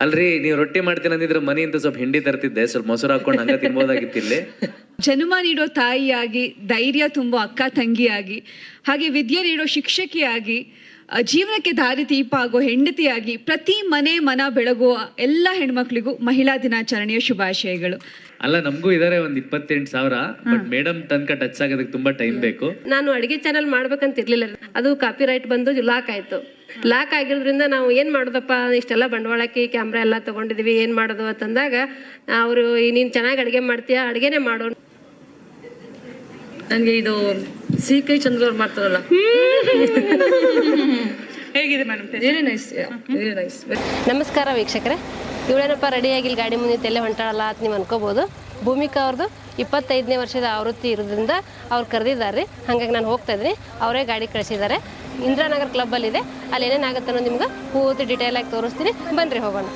ಅಲ್ರಿ ನೀವು ರೊಟ್ಟಿ ಮಾಡ್ತೀನಿ ಅಂದಿದ್ರೆ ಮನೆಯಿಂದ ಸ್ವಲ್ಪ ಹಿಂಡಿ ತರ್ತಿದ್ದೆ ಸ್ವಲ್ಪ ಮೊಸರು ಹಾಕೊಂಡು ಹಂಗ ತಿನ್ಬೋದಾಗಿತ್ತಿಲ್ಲ ಜನ್ಮ ನೀಡೋ ತಾಯಿಯಾಗಿ ಧೈರ್ಯ ತುಂಬೋ ಅಕ್ಕ ತಂಗಿಯಾಗಿ ಹಾಗೆ ವಿದ್ಯೆ ನೀಡೋ ಶಿಕ್ಷಕಿಯಾಗಿ ಜೀವನಕ್ಕೆ ದಾರಿ ದೀಪ ಆಗೋ ಹೆಂಡತಿಯಾಗಿ ಪ್ರತಿ ಮನೆ ಮನ ಬೆಳಗುವ ಎಲ್ಲ ಹೆಣ್ಮಕ್ಳಿಗೂ ಮಹಿಳಾ ದಿನಾಚರಣೆಯ ಶುಭಾಶಯಗಳು. ಅಲ್ಲ ನಮಗೂ ಇದಾರೆ ಒಂದ್ ಇಪ್ಪತ್ತೆಂಟು ಸಾವಿರ ಬಟ್ ಮೇಡಮ್ ತನಕ ಟಚ್ ಆಗೋದಕ್ಕೆ ತುಂಬಾ ಟೈಮ್ ಬೇಕು. ನಾನು ಅಡಿಗೆ ಚಾನಲ್ ಮಾಡ್ಬೇಕಂತ ಇರ್ಲಿಲ್ಲ. ಅದು ಕಾಪಿ ರೈಟ್ ಬಂದು ಲಾಕ್ ಆಯ್ತು. ಲಾಕ್ ಆಗಿರೋದ್ರಿಂದ ನಾವು ಏನು ಮಾಡೋದಪ್ಪ? ಇಷ್ಟೆಲ್ಲ ಬಂಡವಾಳಕ್ಕೆ ಕ್ಯಾಮ್ರಾ ಎಲ್ಲ ತಗೊಂಡಿದ್ವಿ ಏನು ಮಾಡೋದು ಅಂತಂದಾಗ ಅವರು ನೀನು ಚೆನ್ನಾಗಿ ಅಡಿಗೆ ಮಾಡ್ತೀಯಾ? ಅಡುಗೆನೇ ಮಾಡೋಣ ನನಗೆ ಇದು ಸಿ ಕೈ ಚಂದ್ರ ಅವ್ರು ಮಾಡ್ತಾರಲ್ಲ. ಹೇಗಿದೆ ಮೇಡಮ್ ವೆರಿ ನೈಸ್ ನೈಸ್ ನಮಸ್ಕಾರ ವೀಕ್ಷಕರೇ. ಇವಳೇನಪ್ಪ ರೆಡಿಯಾಗಿಲ್ಲ ಗಾಡಿ ಮುಂದೆ ತಲೆ ಹೊಂಟಾಳಲ್ಲ ಅಂತ ನೀವು ಅನ್ಕೋಬೋದು. ಭೂಮಿಕಾ ಅವ್ರದ್ದು ಇಪ್ಪತ್ತೈದನೇ ವರ್ಷದ ಆವೃತ್ತಿ ಇರೋದ್ರಿಂದ ಅವ್ರು ಕರೆದಿದ್ದಾರೆ. ಹಾಗಾಗಿ ನಾನು ಹೋಗ್ತಾ ಇದ್ದೀನಿ. ಅವರೇ ಗಾಡಿ ಕಳಿಸಿದ್ದಾರೆ. ಇಂದಿರಾನಗರ್ ಕ್ಲಬ್ಬಲ್ಲಿದೆ ಅಲ್ಲಿ ಏನೇನಾಗುತ್ತೆ ಅನ್ನೋದು ನಿಮ್ಗೆ ಪೂರ್ತಿ ಡಿಟೇಲ್ ಆಗಿ ತೋರಿಸ್ತೀನಿ. ಬನ್ರಿ ಹೋಗೋಣ.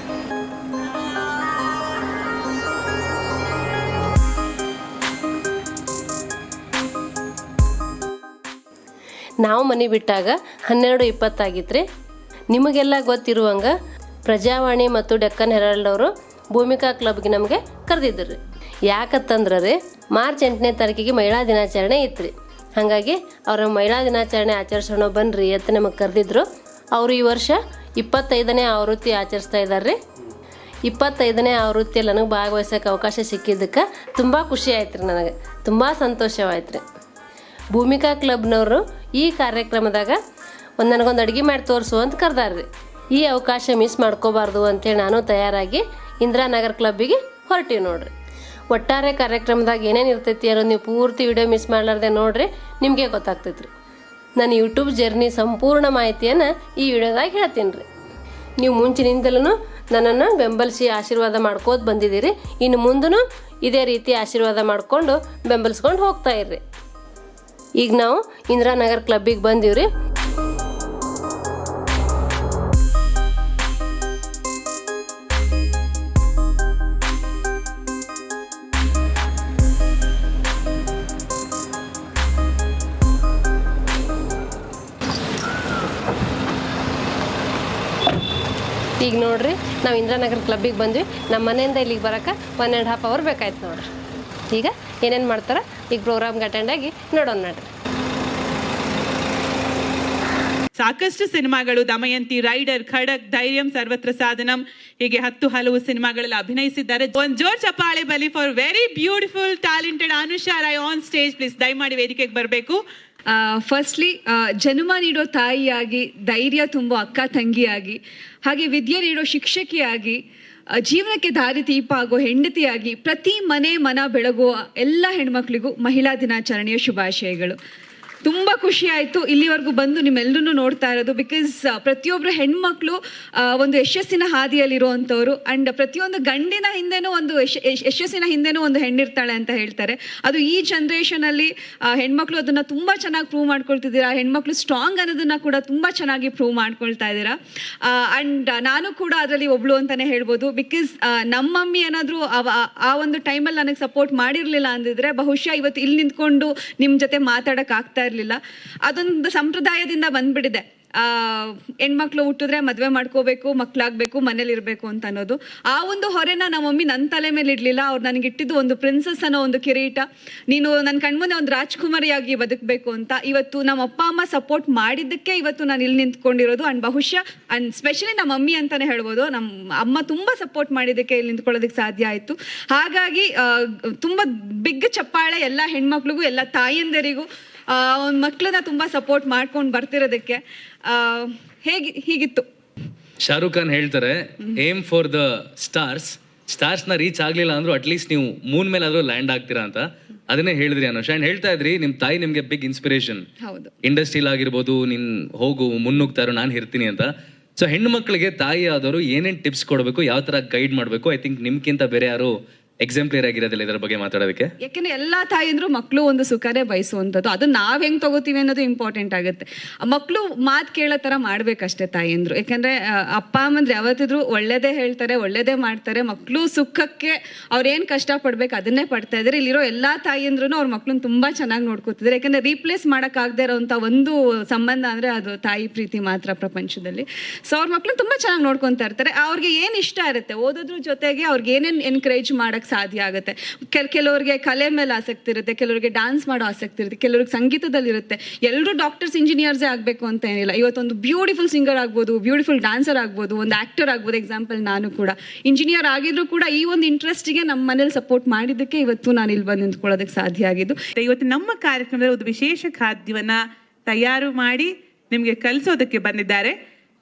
ನಾವು ಮನೆ ಬಿಟ್ಟಾಗ ಹನ್ನೆರಡು ಇಪ್ಪತ್ತಾಗಿತ್ತು ನಿಮಗೆಲ್ಲ ಗೊತ್ತಿರುವಂಗೆ ಪ್ರಜಾವಾಣಿ ಮತ್ತು ಡೆಕ್ಕನ್ ಹೆರಾಲ್ಡ್ ಅವರು ಭೂಮಿಕಾ ಕ್ಲಬ್ಗೆ ನಮಗೆ ಕರೆದಿದ್ದರು. ಯಾಕತ್ತಂದ್ರೆ ರೀ, ಮಾರ್ಚ್ ಎಂಟನೇ ತಾರೀಕಿಗೆ ಮಹಿಳಾ ದಿನಾಚರಣೆ ಇತ್ತು ರೀ ಹಾಗಾಗಿ ಅವರ ಮಹಿಳಾ ದಿನಾಚರಣೆ ಆಚರಿಸೋಣ ಬನ್ನಿರಿ ಅಂತ ನಮಗೆ ಕರೆದಿದ್ರು. ಅವರು ಈ ವರ್ಷ ಇಪ್ಪತ್ತೈದನೇ ಆವೃತ್ತಿ ಆಚರಿಸ್ತಾ ಇದ್ದಾರೆ ರೀ ಇಪ್ಪತ್ತೈದನೇ ಆವೃತ್ತಿಯಲ್ಲಿ ನನಗೆ ಭಾಗವಹಿಸೋಕೆ ಅವಕಾಶ ಸಿಕ್ಕಿದ್ದಕ್ಕೆ ತುಂಬ ಖುಷಿ ಆಯ್ತು ರೀ ನನಗೆ. ತುಂಬ ಸಂತೋಷವಾಯ್ತು ರೀ ಭೂಮಿಕಾ ಕ್ಲಬ್ನವರು ಈ ಕಾರ್ಯಕ್ರಮದಾಗ ಒಂದು ನನಗೊಂದು ಅಡುಗೆ ಮಾಡಿ ತೋರಿಸು ಅಂತ ಕರೆದಾರ್ರಿ. ಈ ಅವಕಾಶ ಮಿಸ್ ಮಾಡ್ಕೋಬಾರ್ದು ಅಂತೇಳಿ ನಾನು ತಯಾರಾಗಿ ಇಂದಿರಾನಗರ್ ಕ್ಲಬ್ಬಿಗೆ ಹೊರಟಿವಿ ನೋಡ್ರಿ. ಒಟ್ಟಾರೆ ಕಾರ್ಯಕ್ರಮದಾಗ ಏನೇನು ಇರ್ತೈತಿ ಅನ್ನೋದು ನೀವು ಪೂರ್ತಿ ವಿಡಿಯೋ ಮಿಸ್ ಮಾಡಲಾರ್ದೆ ನೋಡ್ರಿ, ನಿಮಗೆ ಗೊತ್ತಾಗ್ತೈತೆ ರೀ ನನ್ನ ಯೂಟ್ಯೂಬ್ ಜರ್ನಿ ಸಂಪೂರ್ಣ ಮಾಹಿತಿಯನ್ನು ಈ ವಿಡಿಯೋದಾಗ ಹೇಳ್ತೀನಿ ರೀ ನೀವು ಮುಂಚಿನಿಂದಲೂ ನನ್ನನ್ನು ಬೆಂಬಲಿಸಿ ಆಶೀರ್ವಾದ ಮಾಡ್ಕೋತ ಬಂದಿದ್ದೀರಿ. ಇನ್ನು ಮುಂದೂ ಇದೇ ರೀತಿ ಆಶೀರ್ವಾದ ಮಾಡಿಕೊಂಡು ಬೆಂಬಲಿಸ್ಕೊಂಡು ಹೋಗ್ತಾ ಇರ್ರಿ. ಈಗ ನಾವು ಇಂದಿರಾನಗರ್ ಕ್ಲಬ್ಬಿಗೆ ಬಂದೀವ್ರಿ. ಈಗ ನೋಡ್ರಿ, ನಾವು ಇಂದಿರಾನಗರ್ ಕ್ಲಬ್ಬಿಗೆ ಬಂದ್ವಿ. ನಮ್ಮ ಮನೆಯಿಂದ ಇಲ್ಲಿಗೆ ಬರೋಕೆ ಒನ್ ಆ್ಯಂಡ್ ಹಾಫ್ ಅವರ್ ಬೇಕಾಯ್ತು ನೋಡ್ರಿ. ಈಗ ಏನೇನು ಮಾಡ್ತಾರೆ, ಈಗ ಪ್ರೋಗ್ರಾಮ್ಗೆ ಅಟೆಂಡ್ ಆಗಿ ನೋಡೋಣ ನೋಡ್ರಿ. ಸಾಕಷ್ಟು ಸಿನಿಮಾಗಳು ದಮಯಂತಿ, ರೈಡರ್, ಖಡಕ್, ಧೈರ್ಯಂ ಸರ್ವತ್ರ ಸಾಧನಂ. ಹೀಗೆ ಹತ್ತು ಹಲವು ಸಿನಿಮಾಗಳಲ್ಲಿ ಅಭಿನಯಿಸಿದ್ದಾರೆ. ಒಂದು ಜೋರ್ ಚಪ್ಪಾಳೆ ಬಲಿ for very beautiful talented Anusha Rai on stage please ದಯಮಾಡಿ ವೇದಿಕೆಗೆ ಬರಬೇಕು. ಫಸ್ಟ್ಲಿ ಜನ್ಮ ನೀಡೋ ತಾಯಿಯಾಗಿ, ಧೈರ್ಯ ತುಂಬೋ ಅಕ್ಕ ತಂಗಿಯಾಗಿ, ಹಾಗೆ ವಿದ್ಯೆ ನೀಡೋ ಶಿಕ್ಷಕಿಯಾಗಿ ಜೀವನಕ್ಕೆ ದಾರಿ ದೀಪ ಆಗೋ ಹೆಂಡತಿಯಾಗಿ ಪ್ರತಿ ಮನೆ ಮನ ಬೆಳಗುವ ಎಲ್ಲ ಹೆಣ್ಮಕ್ಳಿಗೂ ಮಹಿಳಾ ದಿನಾಚರಣೆಯ ಶುಭಾಶಯಗಳು. ತುಂಬ ಖುಷಿ ಆಯಿತು ಇಲ್ಲಿವರೆಗೂ ಬಂದು ನಿಮ್ಮೆಲ್ಲರೂ ನೋಡ್ತಾ ಇರೋದು ಬಿಕಾಸ್ ಪ್ರತಿಯೊಬ್ಬರು ಹೆಣ್ಮಕ್ಳು ಒಂದು ಯಶಸ್ಸಿನ ಹಾದಿಯಲ್ಲಿರುವಂಥವ್ರು ಆ್ಯಂಡ್ ಪ್ರತಿಯೊಂದು ಗಂಡಿನ ಹಿಂದೆನೂ ಒಂದು ಯಶ ಯಶಸ್ಸಿನ ಹಿಂದೆನೂ ಒಂದು ಹೆಣ್ಣಿರ್ತಾಳೆ ಅಂತ ಹೇಳ್ತಾರೆ. ಅದು ಈ ಜನ್ರೇಷನಲ್ಲಿ ಹೆಣ್ಮಕ್ಳು ಅದನ್ನು ತುಂಬ ಚೆನ್ನಾಗಿ ಪ್ರೂವ್ ಮಾಡ್ಕೊಳ್ತಿದ್ದೀರಾ, ಹೆಣ್ಮಕ್ಳು ಸ್ಟ್ರಾಂಗ್ ಅನ್ನೋದನ್ನು ಕೂಡ ತುಂಬ ಚೆನ್ನಾಗಿ ಪ್ರೂವ್ ಮಾಡ್ಕೊಳ್ತಾ ಇದ್ದೀರಾ. ಆ್ಯಂಡ್ ನಾನು ಕೂಡ ಅದರಲ್ಲಿ ಒಬ್ಳು ಅಂತಲೇ ಹೇಳ್ಬೋದು ಬಿಕಾಸ್ ನಮ್ಮ ಮಮ್ಮಿ ಏನಾದರೂ ಆ ಒಂದು ಟೈಮಲ್ಲಿ ನನಗೆ ಸಪೋರ್ಟ್ ಮಾಡಿರಲಿಲ್ಲ ಅಂದಿದ್ರೆ ಬಹುಶಃ ಇವತ್ತು ಇಲ್ಲಿ ನಿಂತ್ಕೊಂಡು ನಿಮ್ಮ ಜೊತೆ ಮಾತಾಡೋಕ್ಕಾಗ್ತಾ ಇರಲಿಲ್ಲ. ಅದೊಂದು ಸಂಪ್ರದಾಯದಿಂದ ಬಂದ್ಬಿಟ್ಟಿದೆ. ಹೆಣ್ಮಕ್ಳು ಹುಟ್ಟಿದ್ರೆ ಮದುವೆ ಮಾಡ್ಕೋಬೇಕು ಮಕ್ಕಳಾಗಬೇಕು ಮನೇಲಿ ಇರಬೇಕು ಅಂತ ಅನ್ನೋದು. ಆ ಒಂದು ಹೊರೆನ ನಮ್ಮ ಮಮ್ಮಿ ನನ್ನ ತಲೆ ಮೇಲೆ ಇಡಲಿಲ್ಲ. ಅವ್ರು ನನಗೆ ಇಟ್ಟಿದ್ದು ಒಂದು ಪ್ರಿನ್ಸಸ್ ಅನ್ನೋ ಒಂದು ಕಿರೀಟ. ನೀನು ನನ್ನ ಕಣ್ಮುಂದೆ ಒಂದು ರಾಜ್ಕುಮಾರಿಯಾಗಿ ಬದುಕಬೇಕು ಅಂತ ಇವತ್ತು ನಮ್ಮ ಅಪ್ಪ, ಅಮ್ಮ ಸಪೋರ್ಟ್ ಮಾಡಿದ್ದಕ್ಕೆ ಇವತ್ತು ನಾನು ಇಲ್ಲಿ ನಿಂತ್ಕೊಂಡಿರೋದು. ಆ್ಯಂಡ್ ಬಹುಶಃ ಆ್ಯಂಡ್ ಸ್ಪೆಷಲಿ ನಮ್ಮ ಮಮ್ಮಿ ಅಂತಲೇ ಹೇಳ್ಬೋದು. ನಮ್ಮ ಅಮ್ಮ ತುಂಬ ಸಪೋರ್ಟ್ ಮಾಡಿದ್ದಕ್ಕೆ ಇಲ್ಲಿ ನಿಂತ್ಕೊಳ್ಳೋದಕ್ಕೆ ಸಾಧ್ಯ ಆಯಿತು. ಹಾಗಾಗಿ ತುಂಬ ಬಿಗ್ ಚಪ್ಪಾಳೆ ಎಲ್ಲ ಹೆಣ್ಮಕ್ಳಿಗೂ, ಎಲ್ಲ ತಾಯಂದಿರಿಗೂ ಒಂದು ಮಕ್ಕಳನ್ನ ತುಂಬಾ ಸಪೋರ್ಟ್ ಮಾಡ್ಕೊಂಡು ಬರ್ತಿರೋದಕ್ಕೆ ಹೇಗೆ ಹೀಗಿತ್ತು. ಶಾರುಖ್ ಖಾನ್ ಹೇಳ್ತಾರೆ ಏಮ್ ಫಾರ್ ದ ಸ್ಟಾರ್ಸ್ ಸ್ಟಾರ್ಸ್ನ ರೀಚ್ ಆಗ್ಲಿಲ್ಲ ಅಂದ್ರೂ ಅಟ್ಲೀಸ್ಟ್ ನೀವು ಮೂನ್ ಮೇಲೆ ಆದ್ರೂ ಲ್ಯಾಂಡ್ ಆಗ್ತೀರಾ ಅಂತ. ಅದನ್ನೇ ಹೇಳಿದ್ರಿ ಅನುಷ್. ಅಂಡ್ ಹೇಳ್ತಾ ಇದ್ರಿ ನಿಮ್ ತಾಯಿ ನಿಮ್ಗೆ ಬಿಗ್ ಇನ್ಸ್ಪಿರೇಷನ್ ಇಂಡಸ್ಟ್ರಿಲ್ ಆಗಿರ್ಬೋದು ನಿನ್ ಹೋಗು ಮುನ್ನುಗ್ತಾರೋ ನಾನು ಇರ್ತೀನಿ ಅಂತ. ಸೊ ಹೆಣ್ಣು ಮಕ್ಕಳಿಗೆ ತಾಯಿ ಆದವರು ಏನೇನ್ ಟಿಪ್ಸ್ ಕೊಡಬೇಕು ಯಾವ ತರ ಗೈಡ್ ಮಾಡಬೇಕು ಐ ಥಿಂಕ್ ನಿಮ್ಗಿಂತ ಬೇರೆ ಯಾರು ಎಕ್ಸಾಂಪ್ಲಿಯರ್ ಆಗಿರೋದಿಲ್ಲ ಇದರ ಬಗ್ಗೆ ಮಾತಾಡೋದಕ್ಕೆ? ಯಾಕೆಂದ್ರೆ ಎಲ್ಲಾ ತಾಯಂದ್ರು ಮಕ್ಕಳು ಒಂದು ಸುಖನೇ ಬಯಸುವಂಥದ್ದು. ಅದು ನಾವ್ ಹೆಂಗ್ ತಗೋತೀವಿ ಅನ್ನೋದು ಇಂಪಾರ್ಟೆಂಟ್ ಆಗುತ್ತೆ. ಮಕ್ಕಳು ಮಾತು ಕೇಳೋ ತರ ಮಾಡ್ಬೇಕಷ್ಟೇ ತಾಯಂದ್ರು. ಯಾಕಂದ್ರೆ ಅಪ್ಪ ಅಮ್ಮಂದ್ರೆ ಯಾವತ್ತಿದ್ರು ಒಳ್ಳೇದೇ ಹೇಳ್ತಾರೆ, ಒಳ್ಳೇದೇ ಮಾಡ್ತಾರೆ. ಮಕ್ಕಳು ಸುಖಕ್ಕೆ ಅವ್ರೇನ್ ಕಷ್ಟ ಪಡ್ಬೇಕು ಅದನ್ನೇ ಪಡ್ತಾ ಇದಾರೆ. ಇಲ್ಲಿರೋ ಎಲ್ಲಾ ತಾಯಂದ್ರು ಅವ್ರ ಮಕ್ಳನ್ನ ತುಂಬಾ ಚೆನ್ನಾಗಿ ನೋಡ್ಕೊತಿದ್ದಾರೆ ಯಾಕಂದ್ರೆ ರೀಪ್ಲೇಸ್ ಮಾಡಕ್ ಆಗದೆ ಇರೋಂಥ ಒಂದು ಸಂಬಂಧ ಅಂದ್ರೆ ಅದು ತಾಯಿ ಪ್ರೀತಿ ಮಾತ್ರ ಪ್ರಪಂಚದಲ್ಲಿ. ಸೊ ಅವ್ರ ಮಕ್ಳನ್ನ ತುಂಬಾ ಚೆನ್ನಾಗಿ ನೋಡ್ಕೊಂತಾ ಇರ್ತಾರೆ. ಅವ್ರಿಗೆ ಏನ್ ಇಷ್ಟ ಇರುತ್ತೆ? ಓದೋದ್ರ ಜೊತೆಗೆ ಅವ್ರಿಗೆ ಏನೇನ್ ಎನ್ಕರೇಜ್ ಮಾಡಕ್ ಸಾಧ್ಯ ಆಗುತ್ತೆ. ಕೆಲ, ಕೆಲವರಿಗೆ ಕಲೆ ಮೇಲೆ ಆಸಕ್ತಿ ಇರುತ್ತೆ, ಕೆಲವರಿಗೆ ಡಾನ್ಸ್ ಮಾಡೋ ಆಸಕ್ತಿ ಇರುತ್ತೆ, ಕೆಲವ್ರಿಗೆ ಸಂಗೀತದಲ್ಲಿ ಇರುತ್ತೆ. ಎಲ್ಲರೂ ಡಾಕ್ಟರ್ಸ್ ಇಂಜಿನಿಯರ್ಸೇ ಆಗಬೇಕು ಅಂತ ಏನಿಲ್ಲ. ಇವತ್ತೊಂದು ಬ್ಯೂಟಿಫುಲ್ ಸಿಂಗರ್ ಆಗ್ಬೋದು ಬ್ಯೂಟಿಫುಲ್ ಡಾನ್ಸರ್ ಆಗ್ಬೋದು, ಒಂದು ಆಕ್ಟರ್ ಆಗ್ಬೋದು ಎಕ್ಸಾಂಪಲ್ ನಾನು ಕೂಡ. ಇಂಜಿನಿಯರ್ ಆಗಿದ್ರು ಕೂಡ ಈ ಒಂದು ಇಂಟ್ರೆಸ್ಟಿಗೆ ನಮ್ಮ ಮನೇಲಿ ಸಪೋರ್ಟ್ ಮಾಡಿದ್ದಕ್ಕೆ ಇವತ್ತು ನಾನು ಇಲ್ಲಿ ಬಂದು ನಿಂತ್ಕೊಳ್ಳೋದಕ್ಕೆ ಸಾಧ್ಯ ಆಗಿದ್ದು. ಇವತ್ತು ನಮ್ಮ ಕಾರ್ಯಕ್ರಮದಲ್ಲಿ ಒಂದು ವಿಶೇಷ ಖಾದ್ಯವನ್ನ ತಯಾರು ಮಾಡಿ ನಿಮಗೆ ಕಲಿಸೋದಕ್ಕೆ ಬಂದಿದ್ದಾರೆ.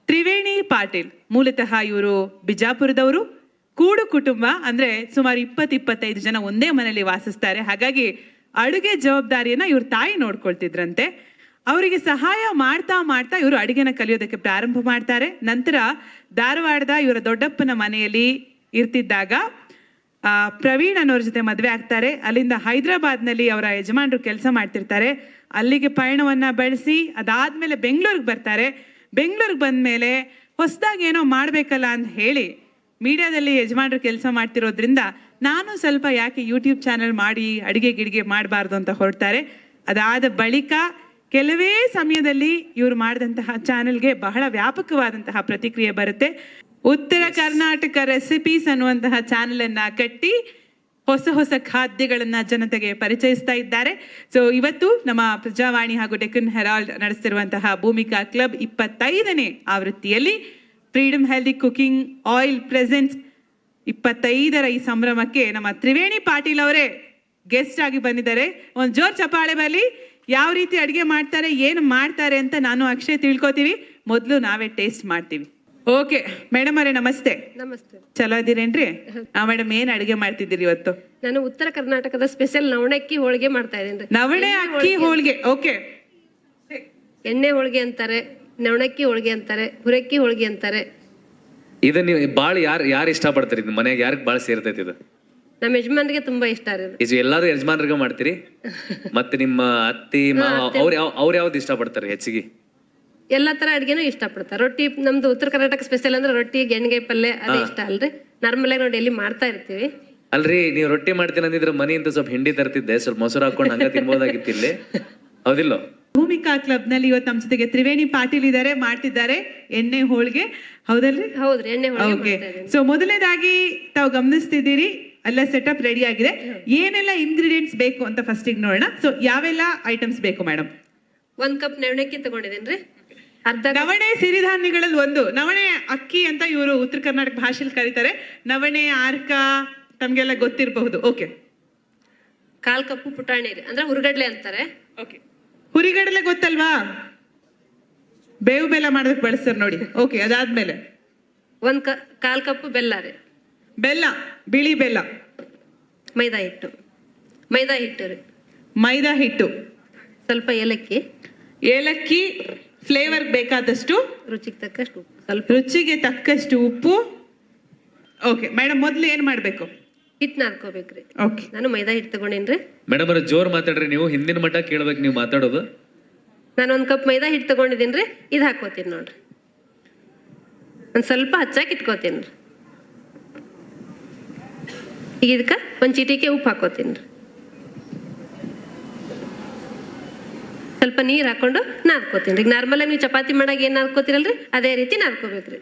ತ್ರಿವೇಣಿ ಪಾಟೀಲ್. ಮೂಲತಃ ಇವರು ಬಿಜಾಪುರದವರು. ಕೂಡು ಕುಟುಂಬ ಅಂದ್ರೆ ಸುಮಾರು ಇಪ್ಪತ್ತು ಇಪ್ಪತ್ತೈದು ಜನ ಒಂದೇ ಮನೆಯಲ್ಲಿ ವಾಸಿಸ್ತಾರೆ. ಹಾಗಾಗಿ ಅಡುಗೆ ಜವಾಬ್ದಾರಿಯನ್ನ ಇವ್ರ ತಾಯಿ ನೋಡ್ಕೊಳ್ತಿದ್ರಂತೆ. ಅವರಿಗೆ ಸಹಾಯ ಮಾಡ್ತಾ ಮಾಡ್ತಾ ಇವರು ಅಡುಗೆನ ಕಲಿಯೋದಕ್ಕೆ ಪ್ರಾರಂಭ ಮಾಡ್ತಾರೆ. ನಂತರ ಧಾರವಾಡದ ಇವರ ದೊಡ್ಡಪ್ಪನ ಮನೆಯಲ್ಲಿ ಇರ್ತಿದ್ದಾಗ ಪ್ರವೀಣ್ ಅನ್ನೋರ ಜೊತೆ ಮದುವೆ ಆಗ್ತಾರೆ. ಅಲ್ಲಿಂದ ಹೈದರಾಬಾದ್ನಲ್ಲಿ ಅವರ ಯಜಮಾನರು ಕೆಲಸ ಮಾಡ್ತಿರ್ತಾರೆ. ಅಲ್ಲಿಗೆ ಪಯಣವನ್ನು ಬೆಳೆಸಿ, ಅದಾದಮೇಲೆ ಬೆಂಗಳೂರಿಗೆ ಬರ್ತಾರೆ. ಬೆಂಗಳೂರಿಗೆ ಬಂದ ಮೇಲೆ ಹೊಸದಾಗಿ ಏನೋ ಮಾಡಬೇಕಲ್ಲ ಅಂತ ಹೇಳಿ ಮೀಡಿಯಾದಲ್ಲಿ ಯಜಮಾನರು ಕೆಲಸ ಮಾಡ್ತಿರೋದ್ರಿಂದ ನಾನು ಸ್ವಲ್ಪ ಯಾಕೆ ಯೂಟ್ಯೂಬ್ ಚಾನಲ್ ಮಾಡಿ ಅಡಿಗೆ ಗಿಡಿಗೆ ಮಾಡಬಾರ್ದು ಅಂತ ಹೊರಡ್ತಾರೆ. ಅದಾದ ಬಳಿಕ ಕೆಲವೇ ಸಮಯದಲ್ಲಿ ಇವರು ಮಾಡಿದಂತಹ ಚಾನೆಲ್ಗೆ ಬಹಳ ವ್ಯಾಪಕವಾದಂತಹ ಪ್ರತಿಕ್ರಿಯೆ ಬರುತ್ತೆ. ಉತ್ತರ ಕರ್ನಾಟಕ ರೆಸಿಪೀಸ್ ಅನ್ನುವಂತಹ ಚಾನೆಲ್ ಅನ್ನ ಕಟ್ಟಿ ಹೊಸ ಹೊಸ ಖಾದ್ಯಗಳನ್ನ ಜನತೆಗೆ ಪರಿಚಯಿಸ್ತಾ ಇದ್ದಾರೆ. ಸೊ ಇವತ್ತು ನಮ್ಮ ಪ್ರಜಾವಾಣಿ ಹಾಗೂ ಡೆಕ್ಕನ್ ಹೆರಾಲ್ಡ್ ನಡೆಸ್ತಿರುವಂತಹ ಭೂಮಿಕಾ ಕ್ಲಬ್ ಇಪ್ಪತ್ತೈದನೇ ಆವೃತ್ತಿಯಲ್ಲಿ Freedom healthy cooking oil presents ಇಪ್ಪತ್ತೈದರ ಈ ಸಂಭ್ರಮಕ್ಕೆ ನಮ್ಮ ತ್ರಿವೇಣಿ ಪಾಟೀಲ್ ಅವರೇ ಗೆಸ್ಟ್ ಆಗಿ ಬಂದಿದ್ದಾರೆ. ಒಂದು ಜೋರ್ ಚಪಾಳೆ ಬರಲಿ. ಯಾವ ರೀತಿ ಅಡುಗೆ ಮಾಡ್ತಾರೆ ಏನು ಮಾಡ್ತಾರೆ ಅಂತ ನಾನು ಅಕ್ಷಯ್ ತಿಳ್ಕೊತೀವಿ. ಮೊದಲು ನಾವೇ ಟೇಸ್ಟ್ ಮಾಡ್ತೀವಿ. ಓಕೆ ಮೇಡಮ್ ಅವರೇ ನಮಸ್ತೆ. ನಮಸ್ತೆ. ಚಲೋ ಅದಿರೇನ್ರಿ ಆ ಮೇಡಮ್ ಏನ್ ಅಡಿಗೆ ಮಾಡ್ತಿದ್ದೀರಿ ಇವತ್ತು? ನಾನು ಉತ್ತರ ಕರ್ನಾಟಕದ ಸ್ಪೆಷಲ್ ನವಣೆ ಅಕ್ಕಿ ಹೋಳಿಗೆ ಮಾಡ್ತಾ ಇದ್ದೀನಿ ನವಣೆ ಅಕ್ಕಿ ಹೋಳಿಗೆ. ಓಕೆ ಎಣ್ಣೆ ಹೋಳಿಗೆ ಅಂತಾರೆ. ನವಣಕ್ಕಿ ಹೋಳಿಗೆ ಅಂತಾರೆ ಹುರಕ್ಕಿ ಹೋಳಿಗೆ ಅಂತಾರೆ. ಇದು ನೀವು ಭಾಳ ಯಾರು ಯಾರು ಇಷ್ಟಪಡ್ತೀರಿ? ಇದು ಮನೆಗೆ ಯಾರಿಗೆ ಭಾಳ ಸೇರ್ತೈತಿ ಇದು? ನಮ್ಮ ಯಜಮಾನ್ರಿಗೆ ತುಂಬಾ ಇಷ್ಟ ರೀ ಇದು. ಇದು ಎಲ್ಲಾರು ಯಜಮಾನ್ರಿಗೆ ಮಾಡ್ತೀರಿ? ಮತ್ತೆ ನಿಮ್ಮ ಅತ್ತಿ ಮಾವ ಅವ್ರ ಯಾವ ಅವ್ರು ಯಾವ್ದು ಇಷ್ಟಪಡ್ತಾರೆ ಹೆಚ್ಚಿಗೆ? ಎಲ್ಲಾ ತರ ಇಷ್ಟ ಪಡ್ತಾರ ರೊಟ್ಟಿ ನಮ್ದು ಉತ್ತರ ಕರ್ನಾಟಕ ಸ್ಪೆಷಲ್ ಅಂದ್ರೆ ರೊಟ್ಟಿ ಗೆಣ್ಗಾಯಿ ಪಲ್ಯ ಅದೇ ಇಷ್ಟ ಅಲ್ರಿ. ನಾರ್ಮಲ್ ಆಗಿ ನೋಡಿ ಎಲ್ಲಿ ಮಾಡ್ತಾ ಇರ್ತೀವಿ. ಅಲ್ರಿ ನೀವು ರೊಟ್ಟಿ ಮಾಡ್ತೀನಿ ಅಂದಿದ್ರೆ ಮನೆಯಿಂದ ಸ್ವಲ್ಪ ಹಿಂಡಿ ತರ್ತಿದ್ದೆ ಸ್ವಲ್ಪ ಮೊಸರು ಹಾಕೊಂಡು ಹಂಗ ತಿನ್ಬೋದಾಗಿತ್ತು ಇಲ್ಲಿ. ಹೌದಿಲ್ಲೋ? ಭೂಮಿಕಾ ಕ್ಲಬ್ನಲ್ಲಿ ಇವತ್ತು ನಮ್ಮ ಜೊತೆಗೆ ತ್ರಿವೇಣಿ ಪಾಟೀಲ್ ಇದ್ದಾರೆ ಮಾಡ್ತಿದ್ದಾರೆ ಎಣ್ಣೆ ಹೋಳಿಗೆ. ಹೌದಲ್ರಿ? ಹೌದ್ರಿ ಎಣ್ಣೆ ಹೋಳಿಗೆ ಓಕೆ ಮಾಡ್ತಾ ಇದ್ದೀನಿ. ಸೊ ಮೊದಲನೇದಾಗಿ ತಾವು ಗಮನಿಸ್ತಿದ್ದೀರಿ ಎಲ್ಲ ಸೆಟಪ್ ರೆಡಿ ಆಗಿದೆ. ಏನೆಲ್ಲ ಇಂಗ್ರೀಡಿಯೆಂಟ್ಸ್ ಬೇಕು ಅಂತ ಫಸ್ಟಿಗೆ ನೋಡೋಣ. ಸೊ ಯಾವೆಲ್ಲ ಐಟಮ್ಸ್ ಬೇಕು ಮೇಡಮ್ ಒಂದ್ ಕಪ್ ನೆವಣಕ್ಕೆ ತಗೊಂಡಿದ್ದೀನಿ ಅರ್ಧ ನವಣೆ ಸಿರಿಧಾನ್ಯಗಳಲ್ಲಿ ಒಂದು. ನವಣೆ ಅಕ್ಕಿ ಅಂತ ಇವರು ಉತ್ತರ ಕರ್ನಾಟಕ ಭಾಷೆಯಲ್ಲಿ ಕರೀತಾರೆ. ನವಣೆ ಆರ್ಕ ತಮ್ಗೆಲ್ಲ ಗೊತ್ತಿರಬಹುದು. ಓಕೆ ಕಾಲ್ ಕಪ್ಪು ಪುಟಾಣಿ ರೀ. ಅಂದ್ರೆ ಉರ್ಗಡ್ಲೆ ಅಂತಾರೆ. ಓಕೆ ಹುರಿಗಡಲೆ ಗೊತ್ತಲ್ವಾ? ಬೇವು ಬೆಲ್ಲ ಮಾಡೋದಕ್ಕೆ ಬಳಸ್ತಾರೆ ನೋಡಿ. ಓಕೆ ಅದಾದ್ಮೇಲೆ. ಒಂದ್ ಕಾಲ್ ಕಪ್ ಬೆಲ್ಲ ರೀ. ಬೆಲ್ಲ ಬಿಳಿ ಬೆಲ್ಲ. ಮೈದಾ ಹಿಟ್ಟು. ಮೈದಾ ಹಿಟ್ಟು ರೀ. ಮೈದಾ ಹಿಟ್ಟು. ಸ್ವಲ್ಪ ಏಲಕ್ಕಿ. ಏಲಕ್ಕಿ ಫ್ಲೇವರ್ ಬೇಕಾದಷ್ಟು. ರುಚಿಗೆ ತಕ್ಕಷ್ಟು ಉಪ್ಪು. ಸ್ವಲ್ಪ. ರುಚಿಗೆ ತಕ್ಕಷ್ಟು ಉಪ್ಪು. ಓಕೆ ಮೇಡಮ್ ಮೊದಲು ಏನು ಮಾಡಬೇಕು? ಹಿಟ್ಟು ನಾದ್ಕೋಬೇಕ್ರಿ. ಓಕೆ ನಾನು ಮೈದಾ ಹಿಟ್ಟು ತಗೊಂಡೇನ್ರಿ? ಮೇಡಮ್ ಅವ್ರ ಜೋರ್ ಮಾತಾಡ್ರಿ ನೀವು. ಹಿಂದಿನ ಮಟ್ಟ ಕೇಳ್ಬೇಕು ನೀವು ಮಾತಾಡೋದು. ನಾನು ಒಂದ್ ಕಪ್ ಮೈದಾ ಹಿಟ್ಟು ತಗೊಂಡಿದ್ದೀನಿ ಇದು ಹಾಕೋತೀನಿ ನೋಡ್ರಿ. ಒಂದ್ ಸ್ವಲ್ಪ ಹಚ್ಚಾಕ್ ಇಟ್ಕೋತೀನಿ ಈಗ ಇದಕ್ಕೆ ಒಂದ್ ಚಿಟಿಕೆ ಉಪ್ಪು ಹಾಕೋತೀನಿ ಸ್ವಲ್ಪ ನೀರು ಹಾಕೊಂಡು ನಾದ್ಕೋತೀನಿ ಈಗ ನಾರ್ಮಲ್ ನೀವು ಚಪಾತಿ ಮಾಡಾಗ ಏನು ನಾದ್ಕೋತೀರಲ್ರಿ? ಅದೇ ರೀತಿ ನಾದ್ಕೋಬೇಕ್ರಿ.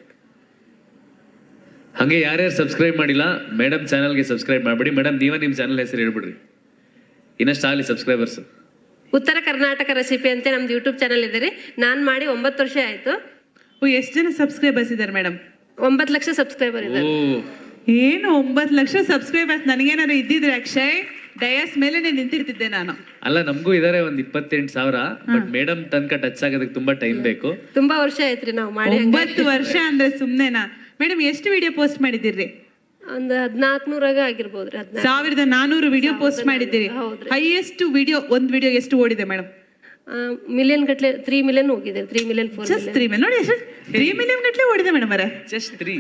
ಹಂಗೆ ಯಾರ್ಯಾರು ಸಬ್ಸ್ಕ್ರೈಬ್ ಮಾಡಿಲ್ಲ ಮೇಡಮ್ ಚಾನಲ್ಗೆ ಸಬ್ಸ್ಕ್ರೈಬ್ ಮಾಡ್ಬಿಡಿ. ಮೇಡಮ್ ನೀವೇ ನಿಮ್ಮ ಚಾನಲ್ ಹೆಸರು ಹೇಳ್ಬಿಡ್ರಿ. ಇನ್ನಷ್ಟು ಆಗಲಿ ಸಬ್ಸ್ಕ್ರೈಬರ್ಸ್ ಉತ್ತರ ಕರ್ನಾಟಕ ರೆಸಿಪಿ ಅಂತ ನಮ್ದು ಯೂಟ್ಯೂಬ್ ಚಾನಲ್ ಇದೆ ರೀ. ನಾನು ಮಾಡಿ ಒಂಬತ್ತು ವರ್ಷ ಆಯ್ತು. ಎಷ್ಟು ಜನ ಸಬ್ಸ್ಕ್ರೈಬರ್ಸ್ ಇದ್ದಾರೆ ಮೇಡಮ್ ಒಂಬತ್ತು ಲಕ್ಷ ಸಬ್ಸ್ಕ್ರೈಬರ್ ಓ. ಇದ್ದಾರೆ ಏನು ಒಂಬತ್ತು ಲಕ್ಷ ಸಬ್ಸ್ಕ್ರೈಬರ್ಸ್ ನನಗೇನಾದ್ರು ಇದ್ದಿದ್ರೆ ಅಕ್ಷಯ್ ಡಯಾಸ್ ಮೇಲೆ ನಿಂತಿರ್ತಿದ್ದೆ ನಾನು. ಅಲ್ಲ ನಮಗೂ ಇದಾರೆ ಒಂದ್ ಇಪ್ಪತ್ತೆಂಟು ಸಾವಿರ ಬಟ್ ಮೇಡಮ್ ತನಕ ಟಚ್ ಆಗೋದಕ್ಕೆ ತುಂಬಾ ಟೈಮ್ ಬೇಕು. ತುಂಬಾ ವರ್ಷ ಆಯ್ತ್ರಿ ನಾವು ಮಾಡಿ. ಒಂಬತ್ತು ವರ್ಷ ಅಂದ್ರೆ ಸುಮ್ನೆನಾ? ಮೇಡಮ್ ಎಷ್ಟು ವಿಡಿಯೋ ಪೋಸ್ಟ್ ಮಾಡಿದಿರ್ರಿ ಒಂದು ಹದಿನಾಲ್ಕನೂರಾಗ ಆಗಿರ್ಬೋದ್ರಿ ಹದಿನಾಲ್ಕು. ಸಾವಿರದ ನಾನೂರು ವಿಡಿಯೋ ಪೋಸ್ಟ್ ಮಾಡಿದ್ದೀರಿ. ಹೌದ್ರಿ. ಹೈಯೆಸ್ಟ್ ವಿಡಿಯೋ ಒಂದ್ ವಿಡಿಯೋ ಎಷ್ಟು ಓಡಿದೆ ಮೇಡಮ್ ಮಿಲಿಯನ್ ಗಟ್ಲೆ ತ್ರೀ ಮಿಲಿಯನ್ ಹೋಗಿದೆ three million four just three million ನೋಡಿ ತ್ರೀ ಮಿಲಿಯನ್ ಗಟ್ಲೆ ಓಡಿದೆ ಮೇಡಮ್ ಅವರೇ. ಜಸ್ಟ್ ತ್ರೀ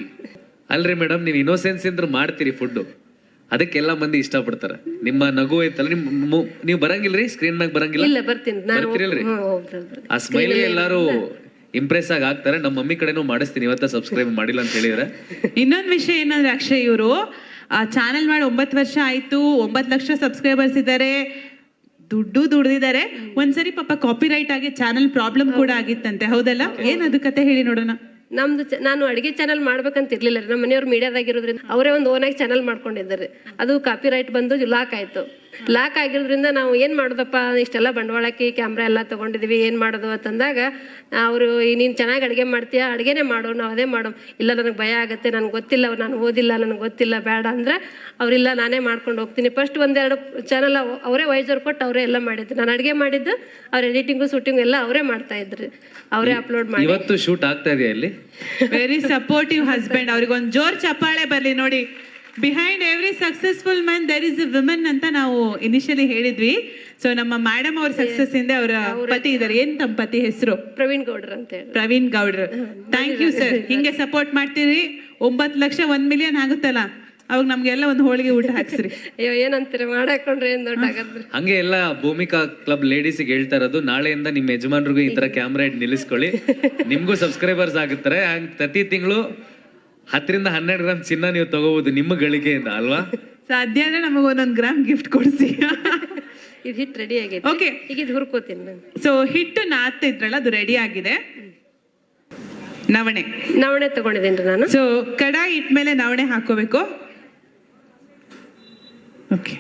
ಅಲ್ರಿ ಮೇಡಮ್ ನೀವು ಇನ್ನೋಸೆನ್ಸ್ ಇಂದ್ರ ಮಾಡ್ತೀರಿ ಫುಡ್ ಅದಕ್ಕೆಲ್ಲ ಮಂದಿ ಇಷ್ಟಪಡ್ತಾರೆ. ನಿಮ್ಮ ನಗು ಐತಲ್ಲ ನಿಮ್ ಮು- ನೀವು ಬರಂಗಿಲ್ರಿ? ಸ್ಕ್ರೀನ್ ಮ್ಯಾಗ ಬರಂಗಿಲ್ಲ? ಇಲ್ಲ ಬರ್ತೀನಿ. ನಾನು ಬರ್ತೀರಲ್ರಿ? ಹ್ಮ್, ಹೌದು, ಹೌದು. ಆ ಸ್ಮೈಲ್ ಎಲ್ಲಾರು ಇಂಪ್ರೆಸ್ ಆಗಿ ಆಗ್ತಾರೆ ನಮ್ಮ ಮಮ್ಮಿ ಕಡೆನೂ ಮಾಡಿಸ್ತೀನಿ ಇವತ್ತ ಸಬ್ಸ್ಕ್ರೈಬ್ ಮಾಡಿಲ್ಲ ಅಂತ ಹೇಳಿದ್ರೆ. ಇನ್ನೊಂದು ವಿಷಯ ಏನಂದ್ರೆ ಅಕ್ಷಯ್ ಇವರು ಚಾನೆಲ್ ಮಾಡಿ ಒಂಬತ್ತು ವರ್ಷ ಆಯ್ತು ಒಂಬತ್ತು ಲಕ್ಷ ಸಬ್ಸ್ಕ್ರೈಬರ್ಸ್ ಇದ್ದಾರೆ ದುಡ್ಡು ದುಡ್ದಿದ್ದಾರೆ. ಒಂದ್ಸರಿ ಪಾಪ ಕಾಪಿ ರೈಟ್ ಆಗಿ ಚಾನೆಲ್ ಪ್ರಾಬ್ಲಮ್ ಕೂಡ ಆಗಿತ್ತಂತೆ ಹೌದಲ್ಲ? ಏನದು ಕತೆ ಹೇಳಿ ನೋಡೋಣ? ನಮ್ದು ಚ- ನಾನು ಅಡಿಗೆ ಚಾನಲ್ ಮಾಡ್ಬೇಕಂತ ಇರ್ಲಿಲ್ಲ ರೀ. ನಮ್ಮ ಮನೆಯವ್ರು ಮೀಡಿಯಾದಾಗಿರೋದ್ರಿಂದ ಅವರೇ ಒಂದು ಓನಾಗಿ ಚಾನಲ್ ಮಾಡ್ಕೊಂಡಿದ್ದಾರೆ. ಅದು ಕಾಪಿ ರೈಟ್ ಬಂದು ಲಾಕ್ ಆಯ್ತು. ಲಾಕ್ ಆಗಿರೋದ್ರಿಂದ ನಾವು ಏನು ಮಾಡೋದಪ್ಪ? ಇಷ್ಟೆಲ್ಲ ಬಂಡವಾಳಕ್ಕೆ ಹಾಕಿ ಕ್ಯಾಮ್ರಾ ಎಲ್ಲ ತಗೊಂಡಿದೀವಿ ಏನು ಮಾಡೋದು ಅಂತಂದಾಗ ಅವರು ನೀನು ಚೆನ್ನಾಗಿ ಅಡುಗೆ ಮಾಡ್ತೀಯಾ? ಅಡುಗೆನೇ ಮಾಡು ನಾವು ಅದೇ ಮಾಡು ಇಲ್ಲ ನನಗೆ ಭಯ ಆಗುತ್ತೆ ನನಗೆ ಗೊತ್ತಿಲ್ಲ ನಾನು ಓದಿಲ್ಲ ನನಗೆ ಗೊತ್ತಿಲ್ಲ ಬೇಡ. ಅಂದರೆ ಅವರಿಲ್ಲ ನಾನೇ ಮಾಡ್ಕೊಂಡು ಹೋಗ್ತೀನಿ. ಫಸ್ಟ್ ಒಂದೆರಡು ಚಾನಲ್ ಅವರೇ ವೈಸರ್ ಕೊಟ್ಟು ಅವರೇ ಎಲ್ಲ ಮಾಡಿದ್ರು. ನಾನು ಅಡುಗೆ ಮಾಡಿದ್ದು ಅವ್ರ ಎಡಿಟಿಂಗು ಶೂಟಿಂಗು ಎಲ್ಲ ಅವರೇ ಮಾಡ್ತಾ ಇದ್ರು. ಅವರೇ ಅಪ್ಲೋಡ್ ಮಾಡಿ. ಇವತ್ತು ಶೂಟ್ ಆಗ್ತಾ ಇದೆಯಾ ಇಲ್ಲಿ? ವೆರಿ ಸಪೋರ್ಟಿವ್ ಹಸ್ಬೆಂಡ್ ಅವ್ರಿಗೆ ಒಂದು ಜೋರ್ ಚಪ್ಪಾಳೆ ಬರಲಿ ನೋಡಿ. Behind every successful man there is a women ಅಂತ ನಾವು ಇನಿಷಿಯಲಿ ಹೇಳಿದ್ವಿ. ಸೊ ನಮ್ಮ ಮೇಡಮ್ ಅವ್ರ ಸಕ್ಸಸ್ ಇಂದ ಅವರ ಪತಿ ಇದಾರೆ ಏನ್ ತಮ್ಮ ಪತಿ ಹೆಸರು? ಪ್ರವೀಣ್ ಗೌಡ್ರ ಅಂತ ಹೇಳಿ. ಪ್ರವೀಣ್ ಗೌಡ್ರು. ಥ್ಯಾಂಕ್ ಯು ಸರ್ ಹಿಂಗೆ ಸಪೋರ್ಟ್ ಮಾಡ್ತೀರಿ. ಒಂಬತ್ತು ಲಕ್ಷ ಒಂದ್ ಮಿಲಿಯನ್ ಆಗುತ್ತಲ್ಲ? ಅವಾಗ ನಮ್ಗೆಲ್ಲ ಒಂದು ಹೋಳಿಗೆ ಊಟ ಹಾಕ್ಸ್ರಿ. ಅಯ್ಯೋ ಏನಂತೀರಿ? ಮಾಡಾಕೊಂಡ್ರೆ ಏನ್ ದೊಡ್ಡ ಆಗದ್ರಿ ಹಂಗೆ ಎಲ್ಲ ಭೂಮಿಕಾ ಕ್ಲಬ್ ಲೇಡೀಸಿಗೆ ಹೇಳ್ತಾ ಇರೋದು ನಾಳೆಯಿಂದ ನಿಮ್ಮ ಯಜಮಾನ್ರಿಗೂ ಈ ತರ ಕ್ಯಾಮ್ರಾ ಇಟ್ಟು ನಿಲ್ಲಿಸ್ಕೊಳ್ಳಿ. ನಿಮ್ಗೂ ಸಬ್ಸ್ಕ್ರೈಬರ್ಸ್ ಆಗುತ್ತಾರೆ ಹಂಗ್ ಪ್ರತಿ ತಿಂಗಳು ಹತ್ತರಿಂದ ಹನ್ನೆರಡು ಗ್ರಾಮ್ ಚಿನ್ನ ನೀವು ತಗೋಬಹುದು ನಿಮ್ಮ ಗಳಿಕೆಯಿಂದ ಅಲ್ವಾ? ಸಾಧ್ಯ ಅಂದ್ರೆ ನಮಗೆ ಒಂದೊಂದು ಗ್ರಾಮ್ ಗಿಫ್ಟ್ ಕೊಡಿಸಿ. ಇದು ಹಿಟ್ ರೆಡಿ ಆಗಿದೆ ಓಕೆ ಈಗ ಇದು ಹುರ್ಕೋತೀನಿ ನಾನು. ಸೊ ಹಿಟ್ಟು ನಾದ್ತಾ ಇದ್ರಲ್ಲ ಅದು ರೆಡಿ ಆಗಿದೆ. ನವಣೆ. ನವಣೆ ತಗೊಂಡಿದ್ದೀನಿ ನಾನು. ಸೊ ಕಡಾಯಿ ಇಟ್ಮೇಲೆ ನವಣೆ ಹಾಕೋಬೇಕು. ಓಕೆ